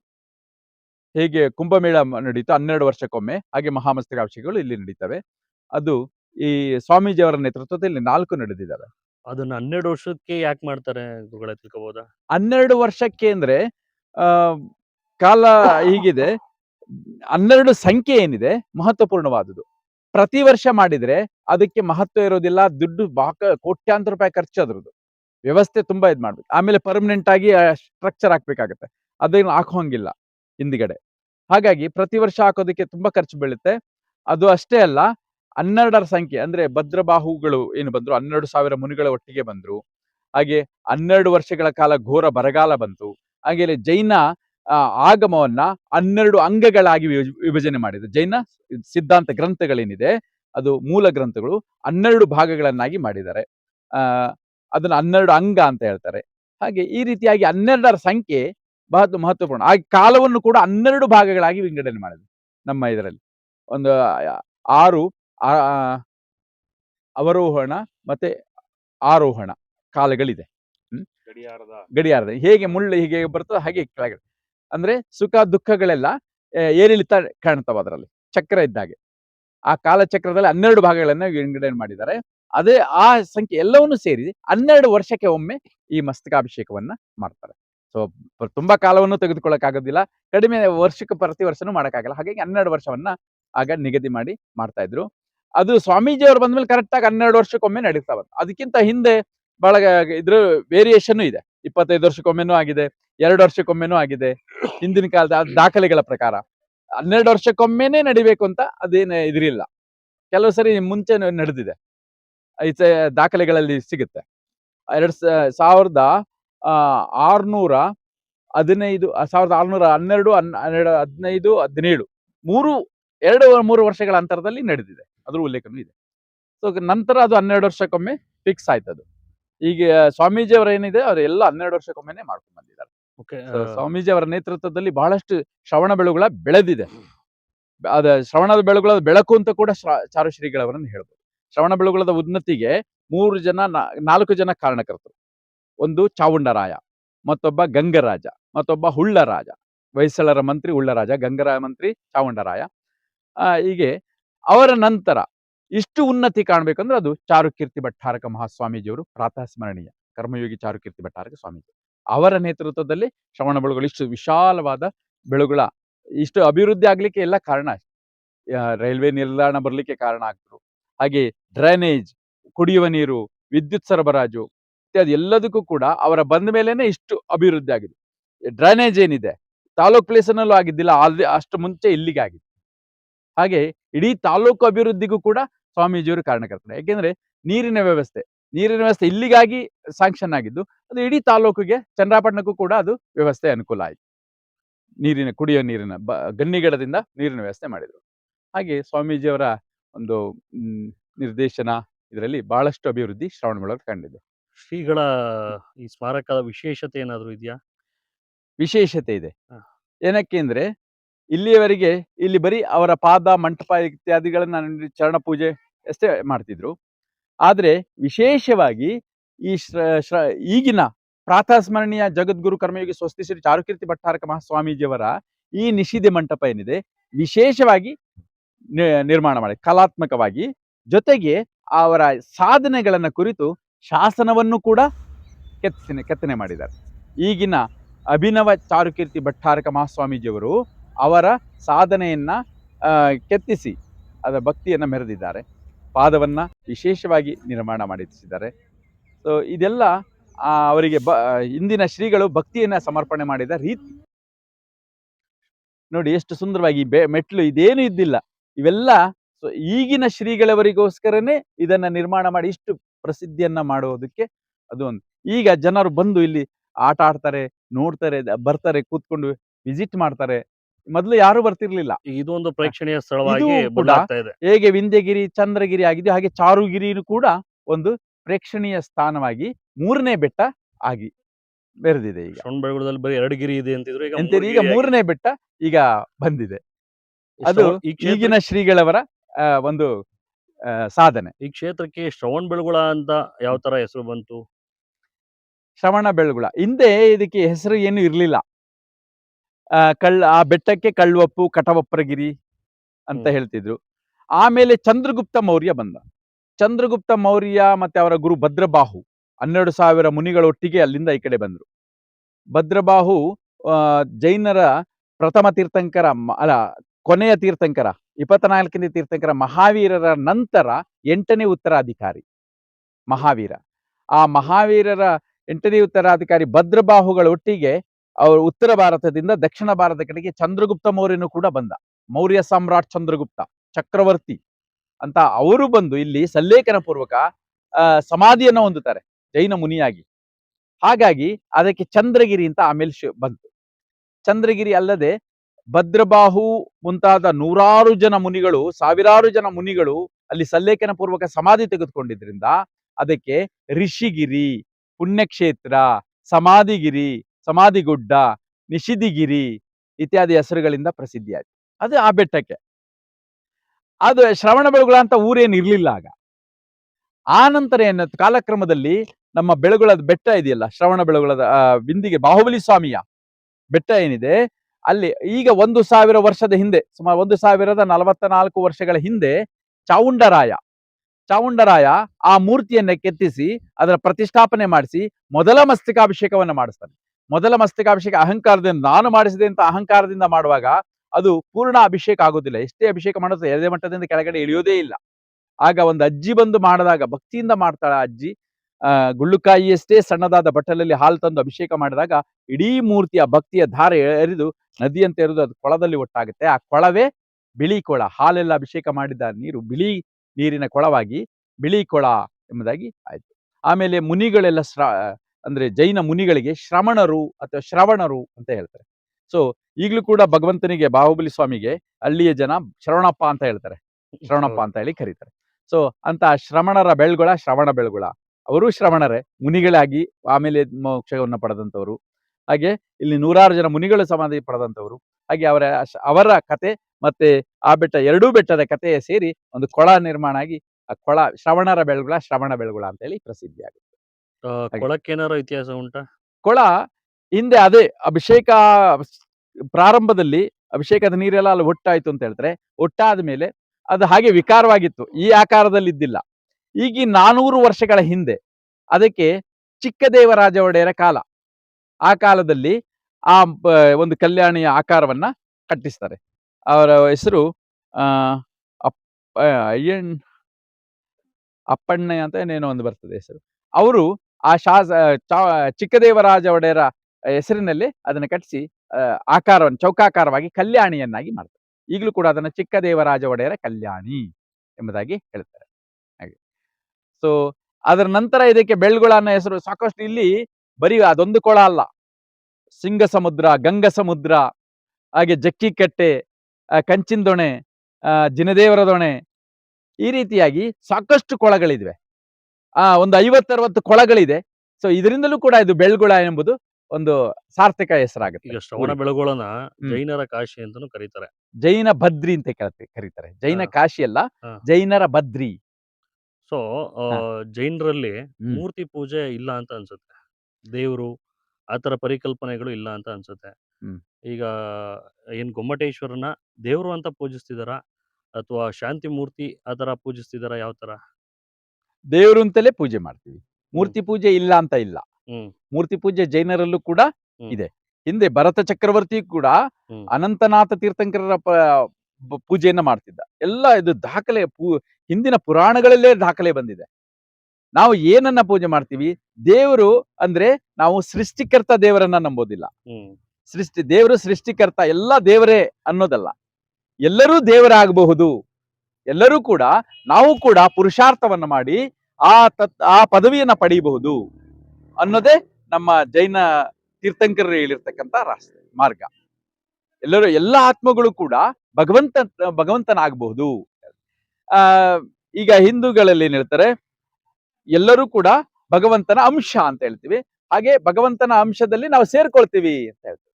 ಹೇಗೆ ಕುಂಭಮೇಳ ನಡೀತು ಹನ್ನೆರಡು ವರ್ಷಕ್ಕೊಮ್ಮೆ ಹಾಗೆ ಮಹಾಮಸ್ತಕಾಭಿಷೇಕಗಳು ಇಲ್ಲಿ ನಡೀತವೆ. ಅದು ಈ ಸ್ವಾಮೀಜಿಯವರ ನೇತೃತ್ವದಲ್ಲಿ ನಾಲ್ಕು ನಡೆದಿದ್ದಾವೆ ಅದನ್ನ ಹನ್ನೆರಡು ವರ್ಷಕ್ಕೆ ಯಾಕೆ ಮಾಡ್ತಾರೆ ತಿಳ್ಕೊಬೋದಾ? ಹನ್ನೆರಡು ವರ್ಷಕ್ಕೆ ಅಂದ್ರೆ ಆ ಕಾಲ ಹೀಗಿದೆ. ಹನ್ನೆರಡು ಸಂಖ್ಯೆ ಏನಿದೆ ಮಹತ್ವಪೂರ್ಣವಾದುದು ಪ್ರತಿ ವರ್ಷ ಮಾಡಿದ್ರೆ ಅದಕ್ಕೆ ಮಹತ್ವ ಇರೋದಿಲ್ಲ, ದುಡ್ಡು ಬಾಕ, ಕೋಟ್ಯಾಂತರ ರೂಪಾಯಿ ಖರ್ಚು ಅದ್ರದ್ದು. ವ್ಯವಸ್ಥೆ ತುಂಬಾ ಇದ್ ಮಾಡ್ಬೇಕು. ಆಮೇಲೆ ಪರ್ಮನೆಂಟ್ ಆಗಿ ಸ್ಟ್ರಕ್ಚರ್ ಹಾಕ್ಬೇಕಾಗತ್ತೆ. ಅದನ್ನು ಹಾಕೋಂಗಿಲ್ಲ ಹಿಂದ್ಗಡೆ. ಹಾಗಾಗಿ ಪ್ರತಿ ವರ್ಷ ಹಾಕೋದಕ್ಕೆ ತುಂಬಾ ಖರ್ಚು ಬೀಳುತ್ತೆ. ಅದು ಅಷ್ಟೇ ಅಲ್ಲ, ಹನ್ನೆರಡರ ಸಂಖ್ಯೆ ಅಂದ್ರೆ ಭದ್ರಬಾಹುಗಳು ಏನು ಬಂದ್ರು, ಹನ್ನೆರಡು ಸಾವಿರ ಮುನಿಗಳ ಒಟ್ಟಿಗೆ ಬಂದ್ರು. ಹಾಗೆ ಹನ್ನೆರಡು ವರ್ಷಗಳ ಕಾಲ ಘೋರ ಬರಗಾಲ ಬಂತು. ಹಾಗೆ ಜೈನ ಆಗಮವನ್ನ ಹನ್ನೆರಡು ಅಂಗಗಳಾಗಿ ವಿಭಜ- ವಿಭಜನೆ ಮಾಡಿದ್ರು ಜೈನ ಸಿದ್ಧಾಂತ ಗ್ರಂಥಗಳೇನಿದೆ ಅದು ಮೂಲ ಗ್ರಂಥಗಳು ಹನ್ನೆರಡು ಭಾಗಗಳನ್ನಾಗಿ ಮಾಡಿದ್ದಾರೆ. ಆ ಅದನ್ನ ಹನ್ನೆರಡು ಅಂಗ ಅಂತ ಹೇಳ್ತಾರೆ. ಹಾಗೆ ಈ ರೀತಿಯಾಗಿ ಹನ್ನೆರಡರ ಸಂಖ್ಯೆ ಬಹಳ ಮಹತ್ವಪೂರ್ಣ. ಆ ಕಾಲವನ್ನು ಕೂಡ ಹನ್ನೆರಡು ಭಾಗಗಳಾಗಿ ವಿಂಗಡಣೆ ಮಾಡಿದೆ ನಮ್ಮ ಇದರಲ್ಲಿ. ಒಂದು ಆರು ಅವರೋಹಣ ಮತ್ತೆ ಆರೋಹಣ ಕಾಲಗಳಿದೆ. ಗಡಿಯಾರದ ಗಡಿಯಾರದ. ಹೇಗೆ ಮುಳ್ಳು ಹೀಗೆ ಬರ್ತದೆ ಹಾಗೆ ಕೆಳಗಡೆ ಅಂದ್ರೆ ಸುಖ ದುಃಖಗಳೆಲ್ಲ ಏರಿಳಿತ ಕಾಣ್ತಾವ ಅದರಲ್ಲಿ, ಚಕ್ರ ಇದ್ದಾಗೆ ಆ ಕಾಲಚಕ್ರದಲ್ಲಿ ಹನ್ನೆರಡು ಭಾಗಗಳನ್ನ ವಿಂಗಡಣೆ ಮಾಡಿದ್ದಾರೆ. ಅದೇ ಆ ಸಂಖ್ಯೆ ಎಲ್ಲವನ್ನೂ ಸೇರಿ ಹನ್ನೆರಡು ವರ್ಷಕ್ಕೆ ಒಮ್ಮೆ ಈ ಮಸ್ತಕಾಭಿಷೇಕವನ್ನ ಮಾಡ್ತಾರೆ. ಸೊ ತುಂಬಾ ಕಾಲವನ್ನು ತೆಗೆದುಕೊಳ್ಳಕ್ಕಾಗೋದಿಲ್ಲ. ಕಡಿಮೆ ವರ್ಷಕ್ಕೆ ಪ್ರತಿ ವರ್ಷನೂ ಮಾಡೋಕ್ಕಾಗಲ್ಲ. ಹಾಗಾಗಿ ಹನ್ನೆರಡು ವರ್ಷವನ್ನ ಆಗ ನಿಗದಿ ಮಾಡಿ ಮಾಡ್ತಾ ಇದ್ರು. ಅದು ಸ್ವಾಮೀಜಿ ಅವರು ಬಂದ್ಮೇಲೆ ಕರೆಕ್ಟ್ ಆಗಿ ಹನ್ನೆರಡು ವರ್ಷಕ್ಕೊಮ್ಮೆ ನಡೀತಾ ಬಂತು. ಅದಕ್ಕಿಂತ ಹಿಂದೆ ಬಹಳ ಇದ್ರ ವೇರಿಯೇಷನ್ ಇದೆ. ಇಪ್ಪತ್ತೈದು ವರ್ಷಕ್ಕೊಮ್ಮೆನೂ ಆಗಿದೆ. ಎರಡು ವರ್ಷಕ್ಕೊಮ್ಮೆನೂ ಆಗಿದೆ. ಹಿಂದಿನ ಕಾಲದ ದಾಖಲೆಗಳ ಪ್ರಕಾರ. ಹನ್ನೆರಡು ವರ್ಷಕ್ಕೊಮ್ಮೆನೇ ನಡಿಬೇಕು ಅಂತ ಅದೇನು ಇದಿರಿಲ್ಲ. ಕೆಲವು ಸರಿ ಮುಂಚೆ ನಡೆದಿದೆ. ಈಚೆ ದಾಖಲೆಗಳಲ್ಲಿ ಸಿಗುತ್ತೆ. ಎರಡು ಸಾವಿರದ ಆರ್ನೂರ ಹದಿನೈದು ಸಾವಿರದ ಆರ್ನೂರ ಹನ್ನೆರಡು ಹನ್ನೆರಡು, ಹದಿನೈದು, ಹದಿನೇಳು ಮೂರು, ಎರಡು ಮೂರು ವರ್ಷಗಳ ಅಂತರದಲ್ಲಿ ನಡೆದಿದೆ. ಅದ್ರ ಉಲ್ಲೇಖನೂ ಇದೆ. ಸೊ ನಂತರ ಅದು ಹನ್ನೆರಡು ವರ್ಷಕ್ಕೊಮ್ಮೆ ಫಿಕ್ಸ್ ಆಯ್ತು ಅದು ಈಗ ಸ್ವಾಮೀಜಿ ಅವ್ರು ಏನಿದೆ ಅವರೆಲ್ಲ ಹನ್ನೆರಡು ವರ್ಷಕ್ಕೊಮ್ಮೆನೆ ಮಾಡ್ಕೊಂಡು ಬಂದಿದ್ದಾರೆ. ಸ್ವಾಮೀಜಿ ಅವರ ನೇತೃತ್ವದಲ್ಲಿ ಬಹಳಷ್ಟು ಶ್ರವಣ ಬೆಳಗುಳ ಬೆಳೆದಿದೆ. ಅದ ಶ್ರವಣದ ಬೆಳಗುಳ ಬೆಳಕು ಅಂತ ಕೂಡ ಚಾರು ಶ್ರೀಗಳವರನ್ನು ಹೇಳ್ಬೋದು. ಶ್ರವಣ ಬೆಳಗುಳದ ಉನ್ನತಿಗೆ ಮೂರು ಜನ ನಾಲ್ಕು ಜನ ಕಾರಣಕರ್ತರು. ಒಂದು ಚಾವುಂಡರಾಯ, ಮತ್ತೊಬ್ಬ ಗಂಗರಾಜ, ಮತ್ತೊಬ್ಬ ಹುಳ್ಳರಾಜ, ಹೊಯ್ಸಳರ ಮಂತ್ರಿ ಉಳ್ಳರಾಜ ಗಂಗರ ಮಂತ್ರಿ, ಚಾವುಂಡರಾಯ. ಹೀಗೆ ಅವರ ನಂತರ ಇಷ್ಟು ಉನ್ನತಿ ಕಾಣಬೇಕಂದ್ರೆ ಅದು ಚಾರುಕೀರ್ತಿ ಭಟ್ಟಾರಕ ಮಹಾಸ್ವಾಮೀಜಿಯವರು ಪ್ರಾತಃ ಸ್ಮರಣೀಯ. ಕರ್ಮಯೋಗಿ ಚಾರುಕೀರ್ತಿ ಭಟ್ಟಾರಕ ಸ್ವಾಮೀಜಿ. ಅವರ ನೇತೃತ್ವದಲ್ಲಿ ಶ್ರವಣ ಬೆಳಗುಳ ಇಷ್ಟು ವಿಶಾಲವಾದ ಬೆಳಗುಳ, ಇಷ್ಟು ಅಭಿವೃದ್ಧಿ ಆಗ್ಲಿಕ್ಕೆ ಎಲ್ಲ ಕಾರಣ ರೈಲ್ವೆ ನಿಲ್ದಾಣ ಬರ್ಲಿಕ್ಕೆ ಕಾರಣ ಆಗ್ತರು ಹಾಗೆ ಡ್ರೈನೇಜ್, ಕುಡಿಯುವ ನೀರು, ವಿದ್ಯುತ್ ಸರಬರಾಜು ಇತ್ಯಾದಿ ಎಲ್ಲದಕ್ಕೂ ಕೂಡ ಅವರ ಬಂದ ಮೇಲೇನೆ ಇಷ್ಟು ಅಭಿವೃದ್ಧಿ ಆಗಿದೆ. ಡ್ರೈನೇಜ್ ಏನಿದೆ? ತಾಲೂಕ್ ಪ್ಲೇಸ್ನಲ್ಲೂ ಆಗಿದ್ದಿಲ್ಲ ಅಲ್ಲಿ ಅಷ್ಟು ಮುಂಚೆ ಇಲ್ಲಿಗೆ ಆಗಿದೆ ಹಾಗೆ ಇಡೀ ತಾಲೂಕು ಅಭಿವೃದ್ಧಿಗೂ ಕೂಡ ಸ್ವಾಮೀಜಿಯವರು ಕಾರಣಕರ್ತಾರೆ. ಯಾಕೆಂದ್ರೆ ನೀರಿನ ವ್ಯವಸ್ಥೆ ನೀರಿನ ವ್ಯವಸ್ಥೆ ಇಲ್ಲಿಗಾಗಿ ಸ್ಯಾಂಕ್ಷನ್ ಆಗಿದ್ದು ಅದು ಇಡೀ ತಾಲೂಕಿಗೆ ಚಂದ್ರಾಪಟ್ಟಣಕ್ಕೂ ಕೂಡ ಅದು ವ್ಯವಸ್ಥೆ ಅನುಕೂಲ ಆಯಿತು. ನೀರಿನ ಕುಡಿಯೋ ನೀರಿನ ಬ ಗನ್ನಿಗಡದಿಂದ ನೀರಿನ ವ್ಯವಸ್ಥೆ ಮಾಡಿದರು. ಹಾಗೆ ಸ್ವಾಮೀಜಿಯವರ ಒಂದು ನಿರ್ದೇಶನ ಇದರಲ್ಲಿ ಬಹಳಷ್ಟು ಅಭಿವೃದ್ಧಿ ಶ್ರವಣಬೆಳಗೊಳ ಕಂಡಿದೆ. ಶ್ರೀಗಳ ಈ ಸ್ಮಾರಕದ ವಿಶೇಷತೆ ಏನಾದರೂ ಇದೆಯಾ? ವಿಶೇಷತೆ ಇದೆ. ಏನಕ್ಕೆ ಅಂದರೆ ಇಲ್ಲಿಯವರೆಗೆ ಇಲ್ಲಿ ಬರೀ ಅವರ ಪಾದ ಮಂಟಪ ಇತ್ಯಾದಿಗಳನ್ನ ಚರಣ ಪೂಜೆ ಅಷ್ಟೇ ಮಾಡ್ತಿದ್ರು. ಆದ್ರೆ ವಿಶೇಷವಾಗಿ ಈ ಶ್ರ ಈಗಿನ ಪ್ರಾತಃ ಸ್ಮರಣೀಯ ಜಗದ್ಗುರು ಕರ್ಮಯೋಗಿ ಸ್ವಸ್ತಿ ಶ್ರೀ ಚಾರುಕೀರ್ತಿ ಭಟ್ಟಾರಕ ಮಹಾಸ್ವಾಮೀಜಿಯವರ ಈ ನಿಷಿದೆ ಮಂಟಪ ಏನಿದೆ, ವಿಶೇಷವಾಗಿ ನಿರ್ಮಾಣ ಮಾಡಿ, ಕಲಾತ್ಮಕವಾಗಿ, ಜೊತೆಗೆ ಅವರ ಸಾಧನೆಗಳನ್ನು ಕುರಿತು ಶಾಸನವನ್ನು ಕೂಡ ಕೆತ್ತನೆ ಕೆತ್ತನೆ ಮಾಡಿದ್ದಾರೆ. ಈಗಿನ ಅಭಿನವ ಚಾರುಕೀರ್ತಿ ಭಟ್ಟಾರಕ ಮಹಾಸ್ವಾಮೀಜಿಯವರು ಅವರ ಸಾಧನೆಯನ್ನು ಕೆತ್ತಿಸಿ ಅದರ ಭಕ್ತಿಯನ್ನು ಮೆರೆದಿದ್ದಾರೆ. ಪಾದವನ್ನ ವಿಶೇಷವಾಗಿ ನಿರ್ಮಾಣ ಮಾಡಿಸಿದ್ದಾರೆ. ಸೊ ಇದೆಲ್ಲ ಅವರಿಗೆ ಬ, ಇಂದಿನ ಶ್ರೀಗಳು ಭಕ್ತಿಯನ್ನ ಸಮರ್ಪಣೆ ಮಾಡಿದ ರೀತಿ. ನೋಡಿ ಎಷ್ಟು ಸುಂದರವಾಗಿ ಬೆ ಮೆಟ್ಲು ಇದೇನು ಇದ್ದಿಲ್ಲ. ಇವೆಲ್ಲ ಸೊ ಈಗಿನ ಶ್ರೀಗಳವರಿಗೋಸ್ಕರನೇ ಇದನ್ನ ನಿರ್ಮಾಣ ಮಾಡಿ ಇಷ್ಟು ಪ್ರಸಿದ್ಧಿಯನ್ನ ಮಾಡುವುದಕ್ಕೆ ಅದು ಒಂದು. ಈಗ ಜನರು ಬಂದು ಇಲ್ಲಿ ಆಟ ಆಡ್ತಾರೆ, ನೋಡ್ತಾರೆ, ಬರ್ತಾರೆ, ಕೂತ್ಕೊಂಡು ವಿಸಿಟ್ ಮಾಡ್ತಾರೆ. ಮೊದಲು ಯಾರು ಬರ್ತಿರ್ಲಿಲ್ಲ. ಇದು ಒಂದು ಪ್ರೇಕ್ಷಣೀಯ ಸ್ಥಳವಾಗಿ ಬದಲಾಗ್ತಾ ಇದೆ ಹೇಗೆ ವಿಂಧ್ಯಗಿರಿ ಚಂದ್ರಗಿರಿ ಆಗಿದೆ ಹಾಗೆ ಚಾರುಗಿರಿನೂ ಕೂಡ ಒಂದು ಪ್ರೇಕ್ಷಣೀಯ ಸ್ಥಾನವಾಗಿ ಮೂರನೇ ಬೆಟ್ಟ ಆಗಿ ಬೆರೆದಿದೆ ಈಗ. ಶ್ರವಣಬೆಳಗೊಳದಲ್ಲಿ ಬರೀ ಎರಡು ಗಿರಿ ಇದೆ ಅಂತಿದ್ರು ಈಗ ಮೂರನೇ ಬೆಟ್ಟ ಈಗ ಬಂದಿದೆ. ಅದು ಈಗಿನ ಶ್ರೀಗಳವರ ಒಂದು ಸಾಧನೆ. ಈ ಕ್ಷೇತ್ರಕ್ಕೆ ಶ್ರವಣ ಬೆಳಗುಳ ಅಂತ ಯಾವ ತರ ಹೆಸರು ಬಂತು? ಶ್ರವಣ ಬೆಳಗುಳ. ಹಿಂದೆ ಇದಕ್ಕೆ ಹೆಸರು ಏನು ಇರಲಿಲ್ಲ. ಕಳ್ಳ ಆ ಬೆಟ್ಟಕ್ಕೆ ಕಳ್ಳುವಪ್ಪು ಕಟವಪ್ರಗಿರಿ ಅಂತ ಹೇಳ್ತಿದ್ರು. ಆಮೇಲೆ ಚಂದ್ರಗುಪ್ತ ಮೌರ್ಯ ಬಂದ. ಚಂದ್ರಗುಪ್ತ ಮೌರ್ಯ ಮತ್ತೆ ಅವರ ಗುರು ಭದ್ರಬಾಹು ಹನ್ನೆರಡು ಸಾವಿರ ಮುನಿಗಳೊಟ್ಟಿಗೆ ಅಲ್ಲಿಂದ ಈ ಕಡೆ ಬಂದರು. ಭದ್ರಬಾಹು ಜೈನರ ಪ್ರಥಮ ತೀರ್ಥಂಕರ ಅಲ್ಲ ಕೊನೆಯ ತೀರ್ಥಂಕರ ಇಪ್ಪತ್ನಾಲ್ಕನೇ ತೀರ್ಥಂಕರ ಮಹಾವೀರರ ನಂತರ ಎಂಟನೇ ಉತ್ತರಾಧಿಕಾರಿ ಮಹಾವೀರ. ಆ ಮಹಾವೀರರ ಎಂಟನೇ ಉತ್ತರಾಧಿಕಾರಿ ಭದ್ರಬಾಹುಗಳ ಒಟ್ಟಿಗೆ ಅವರು ಉತ್ತರ ಭಾರತದಿಂದ ದಕ್ಷಿಣ ಭಾರತ ಕಡೆಗೆ ಚಂದ್ರಗುಪ್ತ ಮೌರ್ಯನು ಕೂಡ ಬಂದ. ಮೌರ್ಯ ಸಾಮ್ರಾಟ್ ಚಂದ್ರಗುಪ್ತ, ಚಕ್ರವರ್ತಿ ಅಂತ ಅವರು ಬಂದು ಇಲ್ಲಿ ಸಲ್ಲೇಖನ ಪೂರ್ವಕ ಸಮಾಧಿಯನ್ನು ಹೊಂದುತ್ತಾರೆ, ಜೈನ ಮುನಿಯಾಗಿ. ಹಾಗಾಗಿ ಅದಕ್ಕೆ ಚಂದ್ರಗಿರಿ ಅಂತ ಆಮೇಲೆ ಬಂತು. ಚಂದ್ರಗಿರಿ ಅಲ್ಲದೆ ಭದ್ರಬಾಹು ಮುಂತಾದ ನೂರಾರು ಜನ ಮುನಿಗಳು, ಸಾವಿರಾರು ಜನ ಮುನಿಗಳು ಅಲ್ಲಿ ಸಲ್ಲೇಖನ ಪೂರ್ವಕ ಸಮಾಧಿ ತೆಗೆದುಕೊಂಡಿದ್ರಿಂದ ಅದಕ್ಕೆ ಋಷಿಗಿರಿ ಪುಣ್ಯಕ್ಷೇತ್ರ, ಸಮಾಧಿಗಿರಿ ಸಮಾಧಿಗುಡ್ಡ, ನಿಷಿದಿಗಿರಿ ಇತ್ಯಾದಿ ಹೆಸರುಗಳಿಂದ ಪ್ರಸಿದ್ಧಿಯಾಯಿತು. ಅದು ಆ ಬೆಟ್ಟಕ್ಕೆ. ಅದು ಶ್ರವಣ ಬೆಳಗುಳ ಅಂತ ಊರೇನು ಇರಲಿಲ್ಲ ಆಗ. ಆ ನಂತರ ಏನ ಕಾಲಕ್ರಮದಲ್ಲಿ ನಮ್ಮ ಬೆಳಗುಳದ ಬೆಟ್ಟ ಇದೆಯಲ್ಲ, ಶ್ರವಣ ಬೆಳಗುಳದ ಬಿಂದಿಗೆ ಬಾಹುಬಲಿ ಸ್ವಾಮಿಯ ಬೆಟ್ಟ ಏನಿದೆ? ಅಲ್ಲಿ ಈಗ ಒಂದು ಸಾವಿರ ವರ್ಷದ ಹಿಂದೆ, ಸುಮಾರು ಒಂದು ಸಾವಿರದ ನಲವತ್ತ ನಾಲ್ಕು ವರ್ಷಗಳ ಹಿಂದೆ ಚಾವುಂಡರಾಯ ಚಾವುಂಡರಾಯ ಆ ಮೂರ್ತಿಯನ್ನ ಕೆತ್ತಿಸಿ, ಅದರ ಪ್ರತಿಷ್ಠಾಪನೆ ಮಾಡಿಸಿ ಮೊದಲ ಮಸ್ತಿಕಾಭಿಷೇಕವನ್ನು ಮಾಡಿಸ್ತಾನೆ. ಮೊದಲ ಮಸ್ತಕಾಭಿಷೇಕ ಅಹಂಕಾರದಿಂದ, ನಾನು ಮಾಡಿಸಿದೆ ಅಂತ ಅಹಂಕಾರದಿಂದ ಮಾಡುವಾಗ ಅದು ಪೂರ್ಣ ಅಭಿಷೇಕ ಆಗೋದಿಲ್ಲ ಎಷ್ಟೇ ಅಭಿಷೇಕ ಮಾಡೋದು ಎರಡೇ ಮಟ್ಟದಿಂದ ಕೆಳಗಡೆ ಇಳಿಯೋದೇ ಇಲ್ಲ. ಆಗ ಒಂದು ಅಜ್ಜಿ ಬಂದು ಮಾಡಿದಾಗ, ಭಕ್ತಿಯಿಂದ ಮಾಡ್ತಾಳ ಅಜ್ಜಿ ಗುಳ್ಳುಕಾಯಿಯಷ್ಟೇ ಸಣ್ಣದಾದ ಬಟ್ಟಲಲ್ಲಿ ಹಾಲು ತಂದು ಅಭಿಷೇಕ ಮಾಡಿದಾಗ ಇಡೀ ಮೂರ್ತಿಯ ಭಕ್ತಿಯ ಧಾರೆ ಎರಿದು ನದಿಯಂತೆ ಎರಿದು ಅದು ಕೊಳದಲ್ಲಿ ಒಟ್ಟಾಗುತ್ತೆ. ಆ ಕೊಳವೇ ಬಿಳಿ ಕೊಳ. ಹಾಲೆಲ್ಲ ಅಭಿಷೇಕ ಮಾಡಿದ ನೀರು ಬಿಳಿ ನೀರಿನ ಕೊಳವಾಗಿ, ಬಿಳಿ ಕೊಳ ಎಂಬುದಾಗಿ ಆಯ್ತು. ಆಮೇಲೆ ಮುನಿಗಳೆಲ್ಲ ಶ್ರ ಅಂದ್ರೆ ಜೈನ ಮುನಿಗಳಿಗೆ ಶ್ರವಣರು ಅಥವಾ ಶ್ರವಣರು ಅಂತ ಹೇಳ್ತಾರೆ. ಸೊ ಈಗಲೂ ಕೂಡ ಭಗವಂತನಿಗೆ ಬಾಹುಬಲಿ ಸ್ವಾಮಿಗೆ ಹಳ್ಳಿಯ ಜನ ಶ್ರವಣಪ್ಪ ಅಂತ ಹೇಳ್ತಾರೆ. ಶ್ರವಣಪ್ಪ ಅಂತ ಹೇಳಿ ಕರೀತಾರೆ. ಸೊ ಅಂತ ಶ್ರವಣರ ಬೆಳ್ಗೊಳ ಶ್ರವಣ ಬೆಳ್ಗೊಳ. ಅವರು ಶ್ರವಣರೇ ಮುನಿಗಳಾಗಿ ಆಮೇಲೆ ಮೋಕ್ಷವನ್ನು ಪಡೆದಂಥವ್ರು. ಹಾಗೆ ಇಲ್ಲಿ ನೂರಾರು ಜನ ಮುನಿಗಳು ಸಮಾಧಿ ಪಡೆದಂತವರು ಹಾಗೆ ಅವರ ಅವರ ಕತೆ ಮತ್ತೆ ಆ ಬೆಟ್ಟ ಎರಡೂ ಬೆಟ್ಟದ ಕಥೆಯ ಸೇರಿ ಒಂದು ಕೊಳ ನಿರ್ಮಾಣ ಆಗಿ ಆ ಕೊಳ ಶ್ರವಣರ ಬೆಳ್ಗೊಳ ಶ್ರವಣ ಬೆಳ್ಗುಳ ಅಂತ ಹೇಳಿ ಪ್ರಸಿದ್ಧಿ ಆಗುತ್ತೆ ಆ, ಹಾಗೆ. ಕೊಳಕ್ಕೇನಾರು ಇತಿಹಾಸ ಉಂಟಾ? ಕೊಳ ಹಿಂದೆ ಅದೇ ಅಭಿಷೇಕ ಪ್ರಾರಂಭದಲ್ಲಿ ಅಭಿಷೇಕದ ನೀರೆಲ್ಲ ಅಲ್ಲಿ ಒಟ್ಟಾಯ್ತು ಅಂತ ಹೇಳಿದ್ರೆ ಒಟ್ಟಾದ ಮೇಲೆ ಅದು ಹಾಗೆ ವಿಕಾರವಾಗಿತ್ತು. ಈ ಆಕಾರದಲ್ಲಿ ಇದ್ದಿಲ್ಲ ಈಗ ನಾನೂರು ವರ್ಷಗಳ ಹಿಂದೆ ಅದಕ್ಕೆ ಚಿಕ್ಕದೇವರಾಜ ಒಡೆಯರ ಕಾಲ. ಆ ಕಾಲದಲ್ಲಿ ಆ ಒಂದು ಕಲ್ಯಾಣಿಯ ಆಕಾರವನ್ನ ಕಟ್ಟಿಸ್ತಾರೆ. ಅವರ ಹೆಸರು ಆ ಅಪ್ಪ ಅಯ್ಯಣ್ ಅಪ್ಪಣ್ಣ ಅಂತ ಏನೇನೋ ಒಂದು ಬರ್ತದೆ ಹೆಸರು. ಅವರು ಆ ಶಾ ಚಿಕ್ಕದೇವರಾಜ ಒಡೆಯರ ಹೆಸರಿನಲ್ಲಿ ಅದನ್ನ ಕಟ್ಟಿಸಿ ಆಕಾರವನ್ನು ಚೌಕಾಕಾರವಾಗಿ ಕಲ್ಯಾಣಿಯನ್ನಾಗಿ ಮಾಡ್ತಾರೆ. ಈಗಲೂ ಕೂಡ ಅದನ್ನ ಚಿಕ್ಕದೇವರಾಜ ಒಡೆಯರ ಕಲ್ಯಾಣಿ ಎಂಬುದಾಗಿ ಹೇಳ್ತಾರೆ. ಹಾಗೆ. ಸೊ ಅದರ ನಂತರ ಇದಕ್ಕೆ ಬೆಳ್ಗುಳ ಅನ್ನೋ ಹೆಸರು ಸಾಕಷ್ಟು ಇಲ್ಲಿ ಬರೀ ಅದೊಂದು ಕೊಳ ಅಲ್ಲ. ಸಿಂಗ ಸಮುದ್ರ ಗಂಗ ಸಮುದ್ರ ಹಾಗೆ ಜಕ್ಕಿಕಟ್ಟೆ ಕಂಚಿನ ದೊಣೆ ಜಿನದೇವರ ದೊಣೆ ಈ ರೀತಿಯಾಗಿ ಸಾಕಷ್ಟು ಕೊಳಗಳಿವೆ ಆ ಒಂದು ಐವತ್ತರವತ್ತು ಕೊಳಗಳಿದೆ. ಸೊ ಇದರಿಂದಲೂ ಕೂಡ ಇದು ಬೆಳ್ಗುಳ ಎಂಬುದು ಒಂದು ಸಾರ್ಥಕ ಹೆಸರಾಗುತ್ತೆ. ಈಗ ಶ್ರವಣ. ಬೆಳಗೊಳನ ಜೈನರ ಕಾಶಿ ಅಂತಾನು ಕರೀತಾರೆ. ಜೈನ ಭದ್ರಿ ಅಂತ ಕರೀತೆ- ಕರೀತಾರೆ. ಜೈನ ಕಾಶಿ ಅಲ್ಲ ಜೈನರ ಭದ್ರಿ. ಸೊ. ಜೈನರಲ್ಲಿ ಮೂರ್ತಿ ಪೂಜೆ ಇಲ್ಲ ಅಂತ ಅನ್ಸುತ್ತೆ. ದೇವರು ಆತರ ಪರಿಕಲ್ಪನೆಗಳು ಇಲ್ಲ ಅಂತ ಅನ್ಸುತ್ತೆ. ಈಗ ಏನ್ ಗೊಮ್ಮಟೇಶ್ವರನ ದೇವರು ಅಂತ ಪೂಜಿಸ್ತಿದಾರ? ಅಥವಾ ಶಾಂತಿ ಮೂರ್ತಿ ಆತರ ಪೂಜಿಸ್ತಿದಾರ? ಯಾವ ತರ ದೇವರು ಅಂತಲೇ ಪೂಜೆ ಮಾಡ್ತೀವಿ. ಮೂರ್ತಿ ಪೂಜೆ ಇಲ್ಲ ಅಂತ ಇಲ್ಲ. ಮೂರ್ತಿ ಪೂಜೆ ಜೈನರಲ್ಲೂ ಕೂಡ ಇದೆ. ಹಿಂದೆ ಭರತ ಚಕ್ರವರ್ತಿ ಕೂಡ ಅನಂತನಾಥ ತೀರ್ಥಂಕರರ ಪೂಜೆಯನ್ನ ಮಾಡ್ತಿದ್ದ. ಎಲ್ಲ ಇದು ದಾಖಲೆ ಪೂ- ಹಿಂದಿನ ಪುರಾಣಗಳಲ್ಲೇ ದಾಖಲೆ ಬಂದಿದೆ. ನಾವು ಏನನ್ನ ಪೂಜೆ ಮಾಡ್ತೀವಿ? ದೇವರು ಅಂದ್ರೆ ನಾವು ಸೃಷ್ಟಿಕರ್ತ ದೇವರನ್ನ ನಂಬೋದಿಲ್ಲ. ಸೃಷ್ಟಿ ದೇವರು ಸೃಷ್ಟಿಕರ್ತ ಎಲ್ಲ ದೇವರೇ ಅನ್ನೋದಲ್ಲ. ಎಲ್ಲರೂ ದೇವರಾಗಬಹುದು. ಎಲ್ಲರೂ ಕೂಡ ನಾವು ಕೂಡ ಪುರುಷಾರ್ಥವನ್ನ ಮಾಡಿ ಆ ತತ್, ಆ ಪದವಿಯನ್ನ ಪಡೆಯಬಹುದು ಅನ್ನೋದೇ ನಮ್ಮ ಜೈನ ತೀರ್ಥಂಕರರು ಹೇಳಿರ್ತಕ್ಕಂಥ ರಾಸ್ತೆ, ಮಾರ್ಗ. ಎಲ್ಲರೂ, ಎಲ್ಲ ಆತ್ಮಗಳು ಕೂಡ ಭಗವಂತ, ಭಗವಂತನಾಗಬಹುದು. ಆ, ಈಗ ಹಿಂದೂಗಳಲ್ಲಿ ಏನ್ ಹೇಳ್ತಾರೆ, ಎಲ್ಲರೂ ಕೂಡ ಭಗವಂತನ ಅಂಶ ಅಂತ ಹೇಳ್ತೀವಿ. ಹಾಗೆ ಭಗವಂತನ ಅಂಶದಲ್ಲಿ ನಾವು ಸೇರ್ಕೊಳ್ತೀವಿ ಅಂತ ಹೇಳ್ತೀವಿ.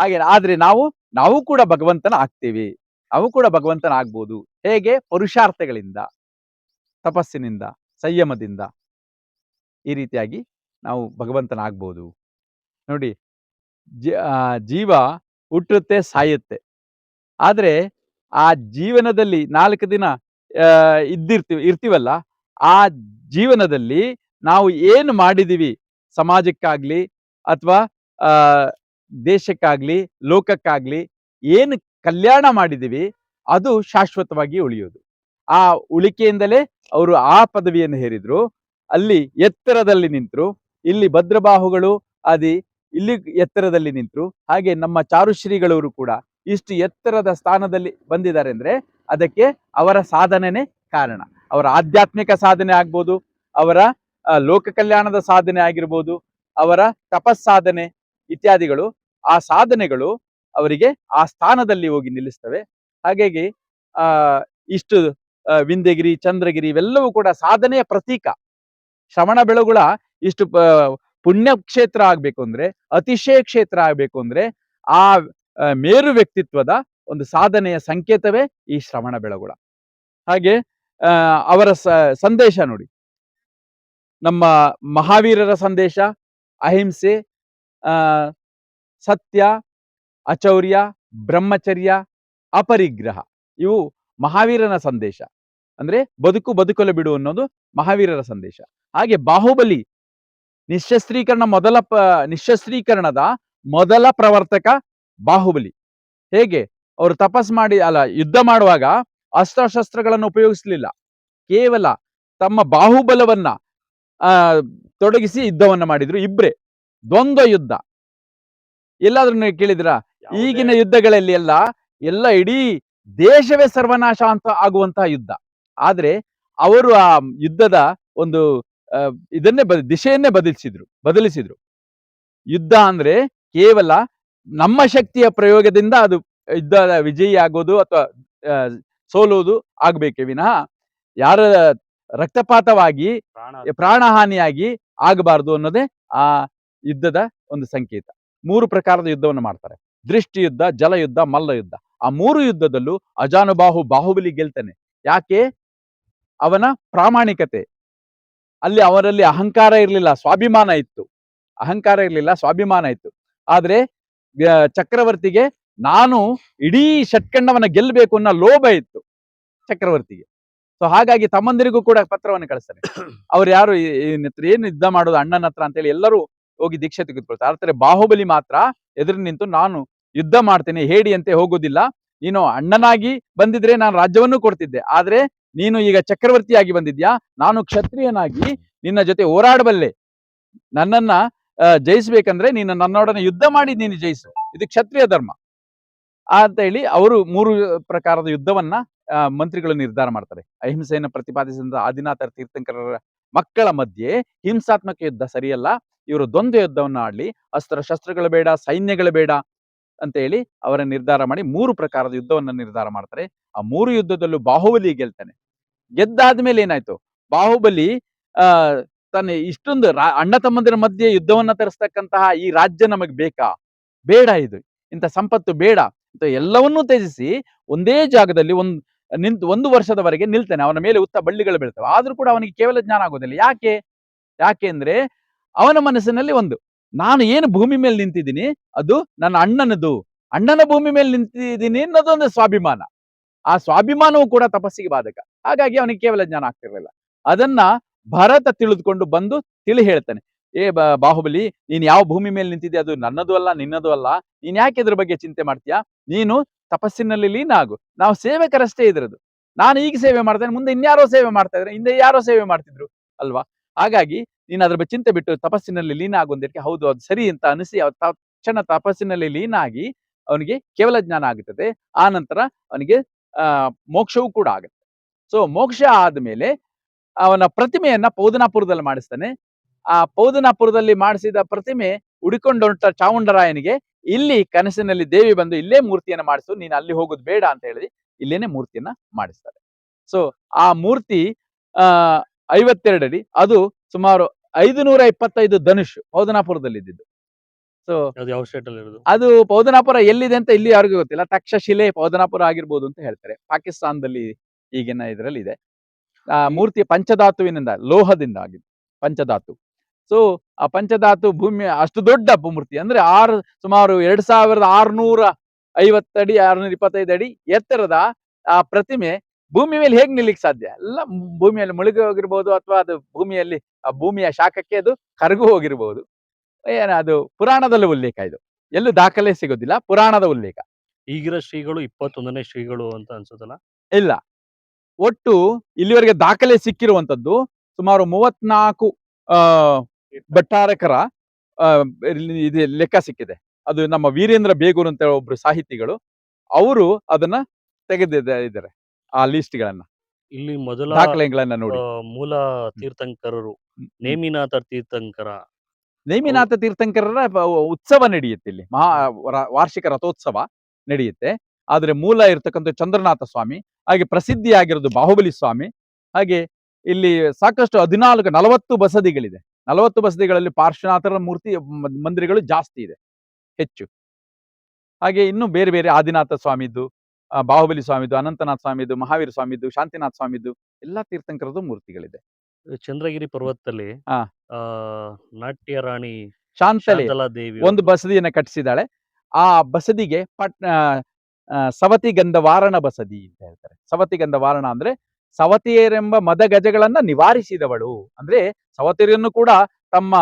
ಹಾಗೆ, ಆದ್ರೆ ನಾವು ನಾವು ಕೂಡ ಭಗವಂತನ ಆಗ್ತೀವಿ ನಾವು ಕೂಡ ಭಗವಂತನ ಆಗ್ಬೋದು ಹೇಗೆ? ಪುರುಷಾರ್ಥಗಳಿಂದ, ತಪಸ್ಸಿನಿಂದ. ಸಂಯಮದಿಂದ ಈ ರೀತಿಯಾಗಿ ನಾವು ಭಗವಂತನಾಗ್ಬೋದು. ನೋಡಿ ಜೀವ ಹುಟ್ಟುತ್ತೆ, ಸಾಯುತ್ತೆ. ಆದರೆ ಆ ಜೀವನದಲ್ಲಿ ನಾಲ್ಕು ದಿನ ಇದ್ದಿರ್ತೀವಿ, ಇರ್ತೀವಲ್ಲ, ಆ ಜೀವನದಲ್ಲಿ ನಾವು ಏನು ಮಾಡಿದೀವಿ ಸಮಾಜಕ್ಕಾಗಲಿ ಅಥವಾ ದೇಶಕ್ಕಾಗಲಿ, ಲೋಕಕ್ಕಾಗಲಿ, ಏನು ಕಲ್ಯಾಣ ಮಾಡಿದೀವಿ, ಅದು ಶಾಶ್ವತವಾಗಿ ಉಳಿಯೋದು. ಆ ಉಳಿಕೆಯಿಂದಲೇ ಅವರು ಆ ಪದವಿಯನ್ನು ಹೇರಿದ್ರು. ಅಲ್ಲಿ ಎತ್ತರದಲ್ಲಿ ನಿಂತರು. ಇಲ್ಲಿ ಭದ್ರಬಾಹುಗಳು, ಅದಿ ಇಲ್ಲಿ ಎತ್ತರದಲ್ಲಿ ನಿಂತರು. ಹಾಗೆ ನಮ್ಮ ಚಾರುಶ್ರೀಗಳವರು ಕೂಡ ಇಷ್ಟು ಎತ್ತರದ ಸ್ಥಾನದಲ್ಲಿ ಬಂದಿದ್ದಾರೆ ಅಂದ್ರೆ ಅದಕ್ಕೆ ಅವರ ಸಾಧನೆನೇ ಕಾರಣ. ಅವರ ಆಧ್ಯಾತ್ಮಿಕ ಸಾಧನೆ ಆಗ್ಬೋದು, ಅವರ ಲೋಕ ಕಲ್ಯಾಣದ ಸಾಧನೆ ಆಗಿರ್ಬೋದು, ಅವರ ತಪಸ್ಸಾಧನೆ ಇತ್ಯಾದಿಗಳು ಆ ಸಾಧನೆಗಳು ಅವರಿಗೆ ಆ ಸ್ಥಾನದಲ್ಲಿ ಹೋಗಿ ನಿಲ್ಲಿಸ್ತವೆ. ಹಾಗಾಗಿ, ಆ, ಇಷ್ಟು ವಿಂಧ್ಯಗಿರಿ, ಚಂದ್ರಗಿರಿ ಇವೆಲ್ಲವೂ ಕೂಡ ಸಾಧನೆಯ ಪ್ರತೀಕ. ಶ್ರವಣ ಬೆಳಗುಳ ಇಷ್ಟು ಪುಣ್ಯ ಕ್ಷೇತ್ರ ಆಗ್ಬೇಕು ಅಂದ್ರೆ, ಅತಿಶಯ ಕ್ಷೇತ್ರ ಆಗ್ಬೇಕು ಅಂದ್ರೆ, ಆ ಮೇರು ವ್ಯಕ್ತಿತ್ವದ ಒಂದು ಸಾಧನೆಯ ಸಂಕೇತವೇ ಈ ಶ್ರವಣ ಬೆಳಗುಳ. ಹಾಗೆ ಅವರ ಸಂದೇಶ ನೋಡಿ. ನಮ್ಮ ಮಹಾವೀರರ ಸಂದೇಶ, ಅಹಿಂಸೆ ಸತ್ಯ, ಅಚೌರ್ಯ, ಬ್ರಹ್ಮಚರ್ಯ, ಅಪರಿಗ್ರಹ, ಇವು ಮಹಾವೀರನ ಸಂದೇಶ. ಅಂದ್ರೆ ಬದುಕು ಬದುಕಲು ಬಿಡು ಅನ್ನೋದು ಮಹಾವೀರರ ಸಂದೇಶ. ಹಾಗೆ ಬಾಹುಬಲಿ ನಿಶಸ್ತ್ರೀಕರಣ ಮೊದಲ ಪ ನಿಶಸ್ತ್ರೀಕರಣದ ಮೊದಲ ಪ್ರವರ್ತಕ ಬಾಹುಬಲಿ. ಹೇಗೆ? ಅವರು ತಪಸ್ ಮಾಡಿ ಅಲ್ಲ ಯುದ್ಧ ಮಾಡುವಾಗ ಅಸ್ತ್ರಶಸ್ತ್ರಗಳನ್ನು ಉಪಯೋಗಿಸಲಿಲ್ಲ. ಕೇವಲ ತಮ್ಮ ಬಾಹುಬಲವನ್ನ ಆ ತೊಡಗಿಸಿ ಯುದ್ಧವನ್ನ ಮಾಡಿದ್ರು ಇಬ್ರೆ. ದ್ವಂದ್ವ ಯುದ್ಧ. ಎಲ್ಲಾದ್ರೂ ಕೇಳಿದ್ರ ಈಗಿನ ಯುದ್ಧಗಳಲ್ಲಿ ಎಲ್ಲ ಎಲ್ಲ ಇಡೀ ದೇಶವೇ ಸರ್ವನಾಶ ಅಂತ ಆಗುವಂತಹ ಯುದ್ಧ. ಆದ್ರೆ ಅವರು ಆ ಯುದ್ಧದ ಒಂದು ಇದನ್ನೇ ಬದ ದಿಶೆಯನ್ನೇ ಬದಲಿಸಿದ್ರು ಬದಲಿಸಿದ್ರು. ಯುದ್ಧ ಅಂದ್ರೆ ಕೇವಲ ನಮ್ಮ ಶಕ್ತಿಯ ಪ್ರಯೋಗದಿಂದ ಅದು ಯುದ್ಧ ವಿಜಯಿ ಆಗೋದು ಅಥವಾ ಸೋಲೋದು ಸೋಲುವುದು ಆಗ್ಬೇಕೆ ವಿನಃ ಯಾರ ರಕ್ತಪಾತವಾಗಿ ಪ್ರಾಣಹಾನಿಯಾಗಿ ಆಗಬಾರದು ಅನ್ನೋದೇ ಆ ಯುದ್ಧದ ಒಂದು ಸಂಕೇತ. ಮೂರು ಪ್ರಕಾರದ ಯುದ್ಧವನ್ನು ಮಾಡ್ತಾರೆ. ದೃಷ್ಟಿ ಯುದ್ಧ ಜಲಯುದ್ಧ ಮಲ್ಲ ಯುದ್ಧ ಆ ಮೂರು ಯುದ್ಧದಲ್ಲೂ ಅಜಾನುಬಾಹು ಬಾಹುಬಲಿ ಗೆಲ್ತಾನೆ. ಯಾಕೆ? ಅವನ ಪ್ರಾಮಾಣಿಕತೆ. ಅಲ್ಲಿ ಅವರಲ್ಲಿ ಅಹಂಕಾರ ಇರಲಿಲ್ಲ, ಸ್ವಾಭಿಮಾನ ಇತ್ತು. ಅಹಂಕಾರ ಇರಲಿಲ್ಲ, ಸ್ವಾಭಿಮಾನ ಇತ್ತು. ಆದ್ರೆ ಚಕ್ರವರ್ತಿಗೆ ನಾನು ಇಡೀ ಷಟ್ಕಂಡವನ್ನ ಗೆಲ್ಲಬೇಕು ಅನ್ನೋ ಲೋಭ ಇತ್ತು ಚಕ್ರವರ್ತಿಗೆ. ಸೊ ಹಾಗಾಗಿ ತಮ್ಮಂದಿರಿಗೂ ಕೂಡ ಪತ್ರವನ್ನು ಕಳಿಸ್ತಾರೆ ಅವ್ರು ಯಾರು ಏನು ಯುದ್ಧ ಮಾಡೋದು ಅಣ್ಣನ ಹತ್ರ ಅಂತೇಳಿ ಎಲ್ಲರೂ ಹೋಗಿ ದೀಕ್ಷೆ ತೆಗೆದುಕೊಳ್ತಾರೆ. ಆದರೆ, ಬಾಹುಬಲಿ ಮಾತ್ರ ಎದುರು ನಿಂತು ನಾನು ಯುದ್ಧ ಮಾಡ್ತೇನೆ, ಹೇಡಿಯಂತೆ ಹೋಗುದಿಲ್ಲ ನೀನು ಅಣ್ಣನಾಗಿ ಬಂದಿದ್ರೆ ನಾನು ರಾಜ್ಯವನ್ನು ಕೊಡ್ತಿದ್ದೆ. ಆದ್ರೆ ನೀನು ಈಗ ಚಕ್ರವರ್ತಿಯಾಗಿ ಬಂದಿದ್ಯಾ? ನಾನು ಕ್ಷತ್ರಿಯನಾಗಿ ನಿನ್ನ ಜೊತೆ ಹೋರಾಡಬಲ್ಲೆ. ನನ್ನನ್ನ ಜಯಿಸ್ಬೇಕಂದ್ರೆ ನೀನು ನನ್ನೊಡನೆ ಯುದ್ಧ ಮಾಡಿ ನೀನು ಜಯಿಸು. ಇದು ಕ್ಷತ್ರಿಯ ಧರ್ಮ. ಅಂತ ಹೇಳಿ ಅವರು ಮೂರು ಪ್ರಕಾರದ ಯುದ್ಧವನ್ನ ಮಂತ್ರಿಗಳು ನಿರ್ಧಾರ ಮಾಡ್ತಾರೆ. ಅಹಿಂಸೆಯನ್ನು ಪ್ರತಿಪಾದಿಸಿದ ಆದಿನಾಥರ ತೀರ್ಥಂಕರರ ಮಕ್ಕಳ ಮಧ್ಯೆ ಹಿಂಸಾತ್ಮಕ ಯುದ್ಧ ಸರಿಯಲ್ಲ. ಇವರು ದ್ವಂದ್ವ ಯುದ್ಧವನ್ನು ಆಡ್ಲಿ. ಅಸ್ತ್ರ ಶಸ್ತ್ರಗಳು ಬೇಡ, ಸೈನ್ಯಗಳು ಬೇಡ. ಅಂತ ಹೇಳಿ ಅವರ ನಿರ್ಧಾರ ಮಾಡಿ ಮೂರು ಪ್ರಕಾರದ ಯುದ್ಧವನ್ನ ನಿರ್ಧಾರ ಮಾಡ್ತಾರೆ. ಆ ಮೂರು ಯುದ್ಧದಲ್ಲೂ ಬಾಹುಬಲಿ ಗೆಲ್ತಾನೆ. ಗೆದ್ದಾದ ಮೇಲೆ ಏನಾಯ್ತು? ಬಾಹುಬಲಿ, ಆ, ತನ್ನ ಇಷ್ಟೊಂದು ಅಣ್ಣ ತಮ್ಮಂದಿರ ಮಧ್ಯೆ ಯುದ್ಧವನ್ನ ತರಿಸ್ತಕ್ಕಂತಹ ಈ ರಾಜ್ಯ ನಮಗೆ ಬೇಕಾ? ಬೇಡ ಇದು. ಇಂಥ ಸಂಪತ್ತು ಬೇಡ. ಅಂತ ಎಲ್ಲವನ್ನೂ ತ್ಯಜಿಸಿ ಒಂದೇ ಜಾಗದಲ್ಲಿ ಒಂದ್, ನಿಂತು ಒಂದು ವರ್ಷದವರೆಗೆ ನಿಲ್ತಾನೆ. ಅವನ ಮೇಲೆ ಉತ್ತ ಬಳ್ಳಿಗಳು ಬೀಳ್ತವೆ. ಆದ್ರೂ ಕೂಡ ಅವನಿಗೆ ಕೇವಲ ಜ್ಞಾನ ಆಗೋದಿಲ್ಲ. ಯಾಕೆ? ಯಾಕೆ ಅಂದ್ರೆ ಅವನ ಮನಸ್ಸಿನಲ್ಲಿ ಒಂದು ನಾನು ಏನು ಭೂಮಿ ಮೇಲೆ ನಿಂತಿದ್ದೀನಿ, ಅದು ನನ್ನ ಅಣ್ಣನದು. ಅಣ್ಣನ ಭೂಮಿ ಮೇಲೆ ನಿಂತಿದ್ದೀನಿ ಅನ್ನೋದೊಂದು ಸ್ವಾಭಿಮಾನ. ಆ ಸ್ವಾಭಿಮಾನವು ಕೂಡ ತಪಸ್ಸಿಗೆ ಬಾಧಕ. ಹಾಗಾಗಿ ಅವನಿಗೆ ಕೇವಲ ಜ್ಞಾನ ಆಗ್ತಿರ್ಲಿಲ್ಲ. ಅದನ್ನ ಭರತ ತಿಳಿದುಕೊಂಡು ಬಂದು ತಿಳಿ ಹೇಳ್ತಾನೆ. ಏ ಬಾಹುಬಲಿ, ನೀನ್ ಯಾವ ಭೂಮಿ ಮೇಲೆ ನಿಂತಿದ್ದೆ ಅದು ನನ್ನದು ಅಲ್ಲ, ನಿನ್ನದು ಅಲ್ಲ. ನೀನ್ ಯಾಕೆ ಇದ್ರ ಬಗ್ಗೆ ಚಿಂತೆ ಮಾಡ್ತೀಯಾ? ನೀನು ತಪಸ್ಸಿನಲ್ಲಿ ಲೀನ ಆಗು. ನಾವು ಸೇವಕರಷ್ಟೇ ಇದ್ರದು. ನಾನು ಈಗ ಸೇವೆ ಮಾಡ್ತೇನೆ, ಮುಂದೆ ಇನ್ಯಾರೋ ಸೇವೆ ಮಾಡ್ತಾ ಇದ್ರೆ ಹಿಂದೆ ಯಾರೋ ಸೇವೆ ಮಾಡ್ತಿದ್ರು, ಅಲ್ವಾ? ಹಾಗಾಗಿ ನೀನು ಅದ್ರ ಬಗ್ಗೆ ಚಿಂತೆ ಬಿಟ್ಟು ತಪಸ್ಸಿನಲ್ಲಿ ಲೀನ ಆಗುವುದಕ್ಕೆ ಹೌದು ಅದು ಸರಿ ಅಂತ ಅನಿಸಿ ತಕ್ಷಣ ತಪಸ್ಸಿನಲ್ಲಿ ಲೀನ ಆಗಿ ಅವನಿಗೆ ಕೇವಲ ಜ್ಞಾನ ಆಗುತ್ತದೆ ಆ ನಂತರ ಅವನಿಗೆ ಮೋಕ್ಷವೂ ಕೂಡ ಆಗುತ್ತೆ. ಸೊ ಮೋಕ್ಷ ಆದ್ಮೇಲೆ ಅವನ ಪ್ರತಿಮೆಯನ್ನ ಪೌದನಾಪುರದಲ್ಲಿ ಮಾಡಿಸ್ತಾನೆ. ಆ ಪೌದನಾಪುರದಲ್ಲಿ ಮಾಡಿಸಿದ ಪ್ರತಿಮೆ ಉಡಿಕೊಂಡೊಂಟ ಚಾವುಂಡರಾಯನಿಗೆ ಇಲ್ಲಿ ಕನಸಿನಲ್ಲಿ ದೇವಿ ಬಂದು ಇಲ್ಲೇ ಮೂರ್ತಿಯನ್ನ ಮಾಡಿಸು, ನೀನು ಅಲ್ಲಿ ಹೋಗೋದು ಬೇಡ ಅಂತ ಹೇಳಿ ಇಲ್ಲೇನೆ ಮೂರ್ತಿಯನ್ನ ಮಾಡಿಸ್ತಾರೆ. ಸೊ ಆ ಮೂರ್ತಿ, ಆ ಐವತ್ತೆರಡು ಅಡಿ ಅದು ಸುಮಾರು ಐದು ನೂರ ಇಪ್ಪತ್ತೈದು ಧನುಷ್ ಪೌದನಾಪುರದಲ್ಲಿ ಇದ್ದಿದ್ದು ಸೊ ಅದು ಯಾವ ಸ್ಟೇಟ್ ಅಲ್ಲಿ ಇರೋದು ಅದು ಪೌದನಾಪುರ ಎಲ್ಲಿದೆ ಅಂತ ಇಲ್ಲಿ ಯಾರಿಗೂ ಗೊತ್ತಿಲ್ಲ. ತಕ್ಷಶಿಲೆ ಪೌದನಾಪುರ ಆಗಿರ್ಬೋದು ಅಂತ ಹೇಳ್ತಾರೆ. ಪಾಕಿಸ್ತಾನದಲ್ಲಿ ಈಗಿನ ಇದರಲ್ಲಿ ಇದೆ ಆ ಮೂರ್ತಿ ಪಂಚಧಾತುವಿನಿಂದ ಲೋಹದಿಂದ ಆಗಿದೆ ಪಂಚಧಾತು. ಸೊ ಆ ಪಂಚಧಾತು ಭೂಮಿ ಅಷ್ಟು ದೊಡ್ಡ ಮೂರ್ತಿ ಅಂದ್ರೆ ಆರು ಸುಮಾರು ಎರಡ್ ಸಾವಿರದ ಆರ್ನೂರ ಐವತ್ತಡಿ ಆರ್ನೂರ ಇಪ್ಪತ್ತೈದು ಅಡಿ ಎತ್ತರದ ಆ ಪ್ರತಿಮೆ ಭೂಮಿ ಮೇಲೆ ಹೇಗೆ ನಿಲ್ಲಿಕ್ ಸಾಧ್ಯ? ಎಲ್ಲ ಭೂಮಿಯಲ್ಲಿ ಮುಳುಗಿ ಹೋಗಿರ್ಬೋದು ಅಥವಾ ಅದು ಭೂಮಿಯಲ್ಲಿ ಆ ಭೂಮಿಯ ಶಾಖಕ್ಕೆ ಅದು ಕರಗು ಹೋಗಿರ್ಬೋದು. ಏನ ಅದು ಪುರಾಣದಲ್ಲಿ ಉಲ್ಲೇಖ ಇದು. ಎಲ್ಲೂ ದಾಖಲೆ ಸಿಗೋದಿಲ್ಲ ಪುರಾಣದ ಉಲ್ಲೇಖ. ಈಗಿರೋ ಶ್ರೀಗಳು ಇಪ್ಪತ್ತೊಂದನೇ ಶ್ರೀಗಳು ಅಂತ ಅನ್ಸುತ್ತಲ್ಲ? ಇಲ್ಲ. ಒಟ್ಟು ಇಲ್ಲಿವರೆಗೆ ದಾಖಲೆ ಸಿಕ್ಕಿರುವಂತದ್ದು ಸುಮಾರು ಮೂವತ್ನಾಲ್ಕು ಆ ಭಟ್ಟಾರಕರ ಇದು ಲೆಕ್ಕ ಸಿಕ್ಕಿದೆ. ಅದು ನಮ್ಮ ವೀರೇಂದ್ರ ಬೇಗೂರು ಅಂತ ಒಬ್ರು ಸಾಹಿತಿಗಳು ಅವರು ಅದನ್ನ ತೆಗೆದಿದ್ದಾರೆ ಆ ಲಿಸ್ಟ್ ಗಳನ್ನ ಇಲ್ಲಿ ಮೊದಲ ದಾಖಲೆಗಳನ್ನ ನೋಡಿ. ಆ, ಮೂಲ ತೀರ್ಥಂಕರರು. ನೇಮಿನಾಥ ತೀರ್ಥಂಕರ. ನೇಮಿನಾಥ ತೀರ್ಥಂಕರರ ಉತ್ಸವ ನಡೆಯುತ್ತೆ ಇಲ್ಲಿ. ಮಹಾ ವಾರ್ಷಿಕ ರಥೋತ್ಸವ ನಡೆಯುತ್ತೆ. ಆದ್ರೆ ಮೂಲ ಇರ್ತಕ್ಕಂಥ ಚಂದ್ರನಾಥ ಸ್ವಾಮಿ ಹಾಗೆ ಪ್ರಸಿದ್ಧಿಯಾಗಿರೋದು ಬಾಹುಬಲಿ ಸ್ವಾಮಿ ಹಾಗೆ ಇಲ್ಲಿ ಸಾಕಷ್ಟು ಹದಿನಾಲ್ಕು ನಲವತ್ತು ಬಸದಿಗಳಿದೆ. ನಲವತ್ತು ಬಸದಿಗಳಲ್ಲಿ ಪಾರ್ಶ್ವನಾಥರ ಮೂರ್ತಿ ಮ- ಮಂದಿರಗಳು ಜಾಸ್ತಿ ಇದೆ. ಹೆಚ್ಚು. ಹಾಗೆ ಇನ್ನು ಬೇರೆ ಬೇರೆ ಆದಿನಾಥ ಸ್ವಾಮಿದು ಬಾಹುಬಲಿ ಸ್ವಾಮಿದು ಅನಂತನಾಥ ಸ್ವಾಮಿದು ಮಹಾವೀರ ಸ್ವಾಮಿದು ಶಾಂತಿನಾಥ ಸ್ವಾಮಿದು ಎಲ್ಲಾ ತೀರ್ಥಂಕರದ್ದು ಮೂರ್ತಿಗಳಿದೆ. ಚಂದ್ರಗಿರಿ ಪರ್ವತದಲ್ಲಿ ನಾಟ್ಯ ರಾಣಿ ಶಾಂತಲೆ ದೇವಿ ಒಂದು ಬಸದಿಯನ್ನ ಕಟ್ಟಿಸಿದಾಳೆ ಆ ಬಸದಿಗೆ ಪಟ್ ಸವತಿ ಗಂಧ ವಾರಣ ಗಂಧವಾರಣ ಬಸದಿ ಅಂತ ಹೇಳ್ತಾರೆ. ಸವತಿ ಗಂಧ ವಾರಣ ಅಂದ್ರೆ ಸವತಿಯರೆಂಬ ಮದ ಗಜಗಳನ್ನ ನಿವಾರಿಸಿದವಳು. ಅಂದ್ರೆ ಸವತಿಯರನ್ನು ಕೂಡ ತಮ್ಮ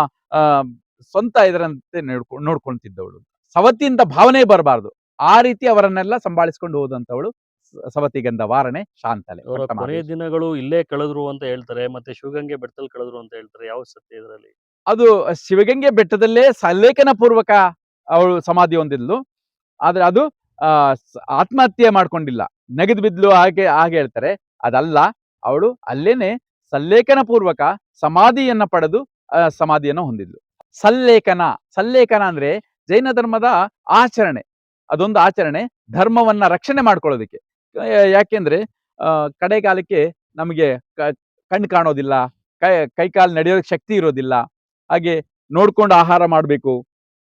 ಸ್ವಂತ ಇದರಂತೆ ನೋಡ್ಕೊ ನೋಡ್ಕೊಳ್ತಿದ್ದವಳು ಸವತಿಯಿಂದ ಭಾವನೆ ಬರಬಾರ್ದು. ಆ ರೀತಿ ಅವರನ್ನೆಲ್ಲ ಸಂಭಾಳಿಸ್ಕೊಂಡು ಹೋದಂತವಳು ಸವತಿಗಂಧ ವಾರಣೆ ಶಾಂತಲೆ ಅವರ ಕೊನೆಯ ದಿನಗಳು ಇಲ್ಲೇ ಕಳೆದ್ರು ಅಂತ ಹೇಳ್ತಾರೆ ಮತ್ತೆ ಶಿವಗಂಗೆ ಬೆಟ್ಟದಲ್ಲಿ ಕಳೆದ್ರು ಅಂತ ಹೇಳ್ತಾರೆ ಯಾವ ಸತ್ಯ ಇದರಲ್ಲಿ? ಅದು ಶಿವಗಂಗೆ ಬೆಟ್ಟದಲ್ಲೇ ಸಲ್ಲೇಖನ ಪೂರ್ವಕ ಅವಳು ಸಮಾಧಿ ಹೊಂದಿದ್ಲು. ಆದ್ರೆ ಅದು ಆತ್ಮಹತ್ಯೆ ಮಾಡ್ಕೊಂಡಿಲ್ಲ. ನೆಗೆದು ಬಿದ್ಲು ಹಾಗೆ ಹಾಗೆ ಹೇಳ್ತಾರೆ. ಅದಲ್ಲ ಅವಳು ಅಲ್ಲೇನೆ ಸಲ್ಲೇಖನ ಪೂರ್ವಕ ಸಮಾಧಿಯನ್ನ ಪಡೆದು ಸಮಾಧಿಯನ್ನ ಹೊಂದಿದ್ಲು. ಸಲ್ಲೇಖನ ಸಲ್ಲೇಖನ ಅಂದ್ರೆ ಜೈನ ಧರ್ಮದ ಆಚರಣೆ. ಅದೊಂದು ಆಚರಣೆ. ಧರ್ಮವನ್ನ ರಕ್ಷಣೆ ಮಾಡ್ಕೊಳ್ಳೋದಕ್ಕೆ. ಯಾಕೆಂದ್ರೆ ಕಡೆ ಕಡೆಗಾಲಕ್ಕೆ ನಮಗೆ ಕಣ್ಣು ಕಾಣೋದಿಲ್ಲ, ಕೈ, ಕೈಕಾಲು ನಡೆಯೋದಕ್ಕೆ ಶಕ್ತಿ ಇರೋದಿಲ್ಲ. ಹಾಗೆ ನೋಡ್ಕೊಂಡು ಆಹಾರ ಮಾಡಬೇಕು,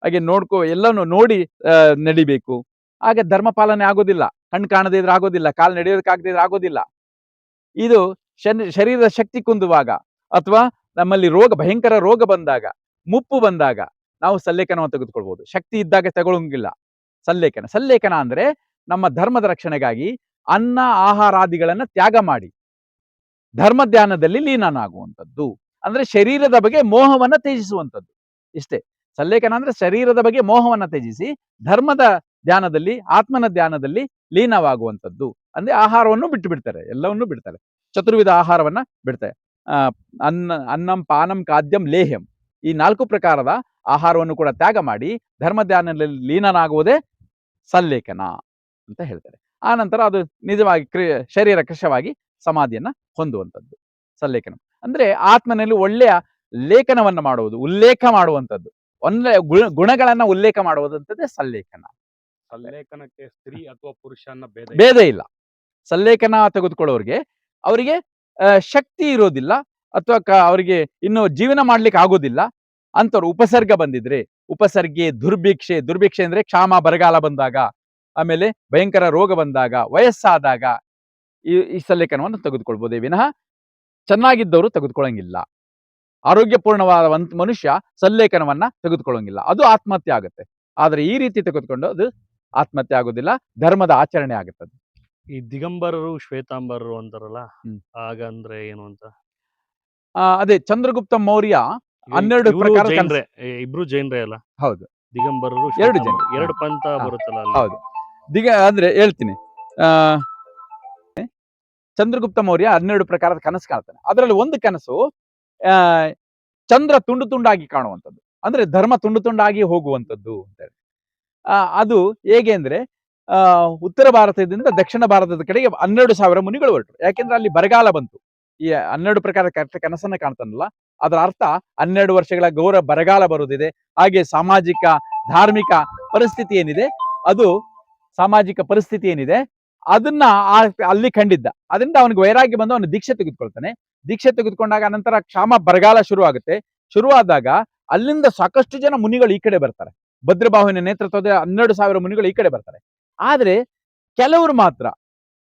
ಹಾಗೆ ನೋಡ್ಕೋ, ಎಲ್ಲನೂ ನೋಡಿ ನಡಿಬೇಕು. ಹಾಗೆ ಧರ್ಮ ಪಾಲನೆ ಆಗೋದಿಲ್ಲ. ಕಣ್ ಕಾಣದೇ ಇದ್ರೆ ಆಗೋದಿಲ್ಲ, ಕಾಲು ನಡೆಯೋದಕ್ಕಾಗದೇ ಇದ್ರೆ ಆಗೋದಿಲ್ಲ. ಇದು ಶರೀರದ ಶಕ್ತಿ ಕುಂದುವಾಗ ಅಥವಾ ನಮ್ಮಲ್ಲಿ ರೋಗ, ಭಯಂಕರ ರೋಗ ಬಂದಾಗ, ಮುಪ್ಪು ಬಂದಾಗ ನಾವು ಸಲ್ಲೇಖನವನ್ನು ತೆಗೆದುಕೊಳ್ಬಹುದು ಶಕ್ತಿ ಇದ್ದಾಗ ತಗೊಳ್ಳಂಗಿಲ್ಲ ಸಲ್ಲೇಖನ. ಸಲ್ಲೇಖನ ಅಂದ್ರೆ ನಮ್ಮ ಧರ್ಮದ ರಕ್ಷಣೆಗಾಗಿ ಅನ್ನ ಆಹಾರಾದಿಗಳನ್ನ ತ್ಯಾಗ ಮಾಡಿ. ಧರ್ಮ ಧ್ಯಾನದಲ್ಲಿ ಲೀನನಾಗುವಂಥದ್ದು. ಅಂದ್ರೆ ಶರೀರದ ಬಗ್ಗೆ ಮೋಹವನ್ನ ತ್ಯಜಿಸುವಂಥದ್ದು. ಇಷ್ಟೇ. ಸಲ್ಲೇಖನ ಅಂದ್ರೆ ಶರೀರದ ಬಗ್ಗೆ ಮೋಹವನ್ನ ತ್ಯಜಿಸಿ ಧರ್ಮದ ಧ್ಯಾನದಲ್ಲಿ, ಆತ್ಮನ ಧ್ಯಾನದಲ್ಲಿ ಲೀನವಾಗುವಂಥದ್ದು. ಅಂದ್ರೆ ಆಹಾರವನ್ನು ಬಿಟ್ಟು ಬಿಡ್ತಾರೆ ಎಲ್ಲವನ್ನೂ ಬಿಡ್ತಾರೆ. ಚತುರ್ವಿಧ ಆಹಾರವನ್ನ ಬಿಡ್ತಾರೆ. ಅನ್ನ, ಅನ್ನಂ, ಪಾನಂ, ಖಾದ್ಯಂ, ಲೇಹ್ಯಂ. ಈ ನಾಲ್ಕು ಪ್ರಕಾರದ ಆಹಾರವನ್ನು ಕೂಡ ತ್ಯಾಗ ಮಾಡಿ ಧರ್ಮ ಧ್ಯಾನದಲ್ಲಿ ಲೀನನಾಗುವುದೇ ಸಲ್ಲೇಖನ ಅಂತ ಹೇಳ್ತಾರೆ. ಆ ನಂತರ ಅದು ನಿಜವಾಗಿ ಕ್ರಿ ಶರೀರ ಕೃಶವಾಗಿ ಸಮಾಧಿಯನ್ನ ಹೊಂದುವಂಥದ್ದು ಸಲ್ಲೇಖನ. ಅಂದ್ರೆ ಆತ್ಮನಲ್ಲಿ ಒಳ್ಳೆಯ ಲೇಖನವನ್ನ ಮಾಡುವುದು ಉಲ್ಲೇಖ ಮಾಡುವಂಥದ್ದು. ಒಂದೇ ಗುಣ- ಗುಣಗಳನ್ನ ಉಲ್ಲೇಖ ಮಾಡುವುದಂಥದ್ದೇ ಸಲ್ಲೇಖನ. ಸಲ್ಲೇಖನಕ್ಕೆ ಸ್ತ್ರೀ ಅಥವಾ ಪುರುಷ ಭೇದ ಇಲ್ಲ. ಸಲ್ಲೇಖನ ತೆಗೆದುಕೊಳ್ಳೋರಿಗೆ ಅವರಿಗೆ ಶಕ್ತಿ ಇರೋದಿಲ್ಲ ಅಥವಾ ಕ- ಅವರಿಗೆ ಇನ್ನು ಜೀವನ ಮಾಡ್ಲಿಕ್ಕೆ ಆಗೋದಿಲ್ಲ ಅಂತವ್ರು ಉಪಸರ್ಗ ಬಂದಿದ್ರೆ ಉಪಸರ್ಗೆ ದುರ್ಭಿಕ್ಷೆ ದುರ್ಭಿಕ್ಷೆ ಅಂದ್ರೆ ಕ್ಷಾಮ ಬರಗಾಲ ಬಂದಾಗ ಆಮೇಲೆ ಭಯಂಕರ ರೋಗ ಬಂದಾಗ ವಯಸ್ಸಾದಾಗ ಈ ಈ ಸಲೇಖನವನ್ನು ತೆಗೆದುಕೊಳ್ಬೋದೇ. ವಿನಃ ಚೆನ್ನಾಗಿದ್ದವರು ತೆಗೆದುಕೊಳ್ಳಂಗಿಲ್ಲ. ಆರೋಗ್ಯಪೂರ್ಣವಾದ ಮನುಷ್ಯ ಸಲ್ಲೇಖನವನ್ನ ತೆಗೆದುಕೊಳ್ಳಂಗಿಲ್ಲ. ಅದು ಆತ್ಮಹತ್ಯೆ ಆಗುತ್ತೆ. ಆದ್ರೆ ಈ ರೀತಿ ತೆಗೆದುಕೊಂಡು ಅದು ಆತ್ಮಹತ್ಯೆ ಆಗೋದಿಲ್ಲ ಧರ್ಮದ ಆಚರಣೆ ಆಗುತ್ತದೆ. ಈ ದಿಗಂಬರರು ಶ್ವೇತಾಂಬರರು ಅಂತಾರಲ್ಲ ಹಾಗಂದ್ರೆ ಏನು ಅಂತ? ಅದೇ ಚಂದ್ರಗುಪ್ತ ಮೌರ್ಯ ಹನ್ನೆರಡು ಪ್ರಕಾರ ಜೈನ್ರೇ ಇಬ್ರು ಜೈನ್ರೇ ಅಲ್ಲ? ಹೌದು. ದಿಗಂಬರರು ಎರಡು. ಜನ. ಎರಡು ಪಂಥ ಬರುತ್ತಲ್ಲ. ಹೌದು. ದಿಗ ಅಂದ್ರೆ ಹೇಳ್ತೀನಿ. ಆ ಚಂದ್ರಗುಪ್ತ ಮೌರ್ಯ ಹನ್ನೆರಡು ಪ್ರಕಾರದ ಕನಸು ಕಾಣ್ತಾನೆ. ಅದರಲ್ಲಿ ಒಂದು ಕನಸು ಆ ಚಂದ್ರ ತುಂಡು ತುಂಡಾಗಿ ಕಾಣುವಂಥದ್ದು. ಅಂದ್ರೆ ಧರ್ಮ ತುಂಡು ತುಂಡಾಗಿ ಹೋಗುವಂಥದ್ದು ಅಂತ ಹೇಳಿ. ಅದು ಹೇಗೆ ಅಂದ್ರೆ ಆ ಉತ್ತರ ಭಾರತದಿಂದ ದಕ್ಷಿಣ ಭಾರತದ ಕಡೆಗೆ ಹನ್ನೆರಡು ಸಾವಿರ ಮುನಿಗಳು ಹೊರಟರು. ಯಾಕೆಂದ್ರೆ ಅಲ್ಲಿ ಬರಗಾಲ ಬಂತು. ಈ ಹನ್ನೆರಡು ಪ್ರಕಾರ ಕರೆಕ್ಟ್ ಕನಸನ್ನ ಕಾಣ್ತಾನಲ್ಲ ಅದರ ಅರ್ಥ ಹನ್ನೆರಡು ವರ್ಷಗಳ ಗೌರವ ಬರಗಾಲ ಬರುವುದಿದೆ ಹಾಗೆ ಸಾಮಾಜಿಕ, ಧಾರ್ಮಿಕ ಪರಿಸ್ಥಿತಿ ಏನಿದೆ? ಅದು ಸಾಮಾಜಿಕ ಪರಿಸ್ಥಿತಿ ಏನಿದೆ? ಅದನ್ನ ಅಲ್ಲಿ ಕಂಡಿದ್ದ. ಅದರಿಂದ ಅವನಿಗೆ ವೈರಾಗ್ಯ ಬಂದು ಅವನು ದೀಕ್ಷೆ ತೆಗೆದುಕೊಳ್ತಾನೆ. ದೀಕ್ಷೆ ತೆಗೆದುಕೊಂಡಾಗ ನಂತರ ಕ್ಷಾಮ ಬರಗಾಲ ಶುರುವಾಗುತ್ತೆ. ಶುರುವಾದಾಗ ಅಲ್ಲಿಂದ ಸಾಕಷ್ಟು ಜನ ಮುನಿಗಳು ಈ ಕಡೆ ಬರ್ತಾರೆ. ಭದ್ರಬಾಹುವಿನ ನೇತೃತ್ವದ ಹನ್ನೆರಡು ಸಾವಿರ ಮುನಿಗಳು ಈ ಕಡೆ ಬರ್ತಾರೆ. ಆದ್ರೆ ಕೆಲವರು ಮಾತ್ರ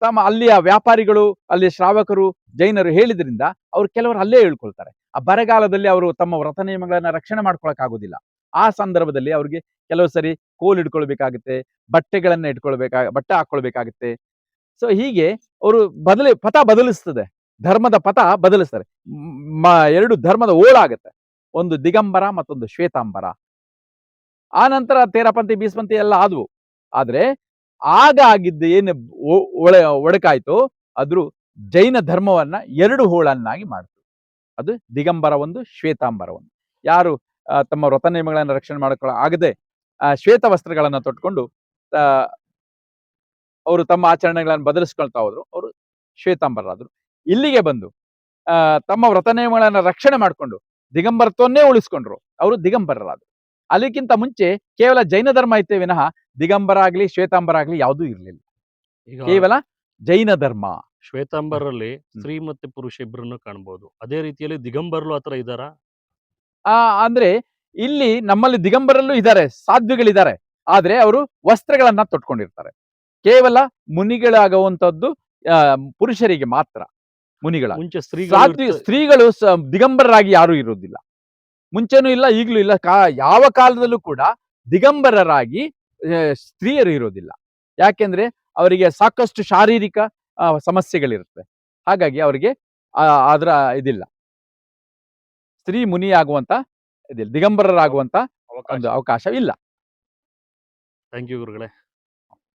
ತಮ್ಮ ಅಲ್ಲಿಯ ವ್ಯಾಪಾರಿಗಳು, ಅಲ್ಲಿಯ ಶ್ರಾವಕರು, ಜೈನರು ಹೇಳಿದ್ರಿಂದ ಅವರು ಕೆಲವರು ಅಲ್ಲೇ ಹೇಳ್ಕೊಳ್ತಾರೆ. ಆ ಬರಗಾಲದಲ್ಲಿ ಅವರು ತಮ್ಮ ವ್ರತ ನಿಯಮಗಳನ್ನ ರಕ್ಷಣೆ ಮಾಡ್ಕೊಳಕ್ಕಾಗೋದಿಲ್ಲ. ಆ ಸಂದರ್ಭದಲ್ಲಿ ಅವ್ರಿಗೆ ಕೆಲವು ಸರಿ ಕೋಲ್ ಇಟ್ಕೊಳ್ಬೇಕಾಗುತ್ತೆ ಬಟ್ಟೆಗಳನ್ನ ಇಟ್ಕೊಳ್ಬೇಕಾ ಬಟ್ಟೆ ಹಾಕೊಳ್ಬೇಕಾಗುತ್ತೆ. ಸೊ ಹೀಗೆ ಅವರು ಬದಲಿ, ಪಥ ಬದಲಿಸ್ತದೆ. ಧರ್ಮದ ಪಥ ಬದಲಿಸ್ತಾರೆ. ಎರಡು ಧರ್ಮದ ಓಳಾಗುತ್ತೆ. ಒಂದು ದಿಗಂಬರ ಮತ್ತೊಂದು ಶ್ವೇತಾಂಬರ. ಆ ನಂತರ ತೇರಪಂಥಿ, ಬೀಸ್ಪಂಥಿ ಎಲ್ಲ ಆದ್ವು. ಆದ್ರೆ ಆಗ ಆಗಿದ್ದ ಏನು ಒಳೆ ಒಡಕಾಯ್ತೋ ಅದ್ರ ಜೈನ ಧರ್ಮವನ್ನ ಎರಡು ಹೋಳನ್ನಾಗಿ ಮಾಡ್ತು. ಅದು ದಿಗಂಬರ ಒಂದು ಶ್ವೇತಾಂಬರ ಒಂದು ಯಾರು ತಮ್ಮ ವ್ರತ ನಿಯಮಗಳನ್ನು ರಕ್ಷಣೆ ಮಾಡಿಕೊಳ್ಳ ಆಗದೆ ಆ, ಶ್ವೇತ ವಸ್ತ್ರಗಳನ್ನ ತೊಟ್ಕೊಂಡು ಅವರು ತಮ್ಮ ಆಚರಣೆಗಳನ್ನು ಬದಲಿಸ್ಕೊಳ್ತಾ ಹೋದ್ರು. ಅವರು ಶ್ವೇತಾಂಬರರಾದ್ರು. ಇಲ್ಲಿಗೆ ಬಂದು ತಮ್ಮ ವ್ರತ ನಿಯಮಗಳನ್ನು ರಕ್ಷಣೆ ಮಾಡಿಕೊಂಡು ದಿಗಂಬರತ್ವನ್ನೇ ಉಳಿಸ್ಕೊಂಡ್ರು. ಅವರು ದಿಗಂಬರರಾದ್ರು. ಅಲ್ಲಿಗಿಂತ ಮುಂಚೆ ಕೇವಲ ಜೈನ ಧರ್ಮ ಐತೆ ವಿನಃ ದಿಗಂಬರ ಆಗ್ಲಿ ಶ್ವೇತಾಂಬರ ಆಗ್ಲಿ ಯಾವುದೂ ಇರಲಿಲ್ಲ. ಕೇವಲ ಜೈನ ಧರ್ಮ. ಶ್ವೇತಾಂಬರಲ್ಲಿ ಸ್ತ್ರೀ ಮತ್ತೆ ಪುರುಷ ಇಬ್ಬರನ್ನು ಕಾಣಬಹುದು ಅದೇ ರೀತಿಯಲ್ಲಿ ದಿಗಂಬರಲು ಆತರ ಇದಾರ ಆ ಅಂದ್ರೆ ಇಲ್ಲಿ ನಮ್ಮಲ್ಲಿ ದಿಗಂಬರಲ್ಲೂ ಇದ್ದಾರೆ ಸಾಧ್ವಿಗಳಿದ್ದಾರೆ. ಆದ್ರೆ ಅವರು ವಸ್ತ್ರಗಳನ್ನ ತೊಟ್ಕೊಂಡಿರ್ತಾರೆ. ಕೇವಲ ಮುನಿಗಳಾಗುವಂತದ್ದು ಆ, ಪುರುಷರಿಗೆ ಮಾತ್ರ. ಮುನಿಗಳ. ಮುಂಚೆ ಸ್ತ್ರೀಗಳು ಸ್ತ್ರೀಗಳು ದಿಗಂಬರರಾಗಿ ಯಾರು ಇರುವುದಿಲ್ಲ. ಮುಂಚೆನೂ ಇಲ್ಲ ಈಗಲೂ ಇಲ್ಲ. ಕಾ ಯಾವ ಕಾಲದಲ್ಲೂ ಕೂಡ ದಿಗಂಬರರಾಗಿ ಸ್ತ್ರೀಯರು ಇರೋದಿಲ್ಲ. ಯಾಕೆಂದ್ರೆ ಅವರಿಗೆ ಸಾಕಷ್ಟು ಶಾರೀರಿಕ ಸಮಸ್ಯೆಗಳಿರುತ್ತೆ. ಹಾಗಾಗಿ ಅವರಿಗೆ ಅದರ ಇದಿಲ್ಲ. ಸ್ತ್ರೀ ಮುನಿಯಾಗುವಂತ ಇದಿಲ್ಲ ದಿಗಂಬರರಾಗುವಂತ ಅವಕಾಶ. ಒಂದು ಅವಕಾಶ ಇಲ್ಲ ಥ್ಯಾಂಕ್ ಯು ಗುರುಗಳೇ.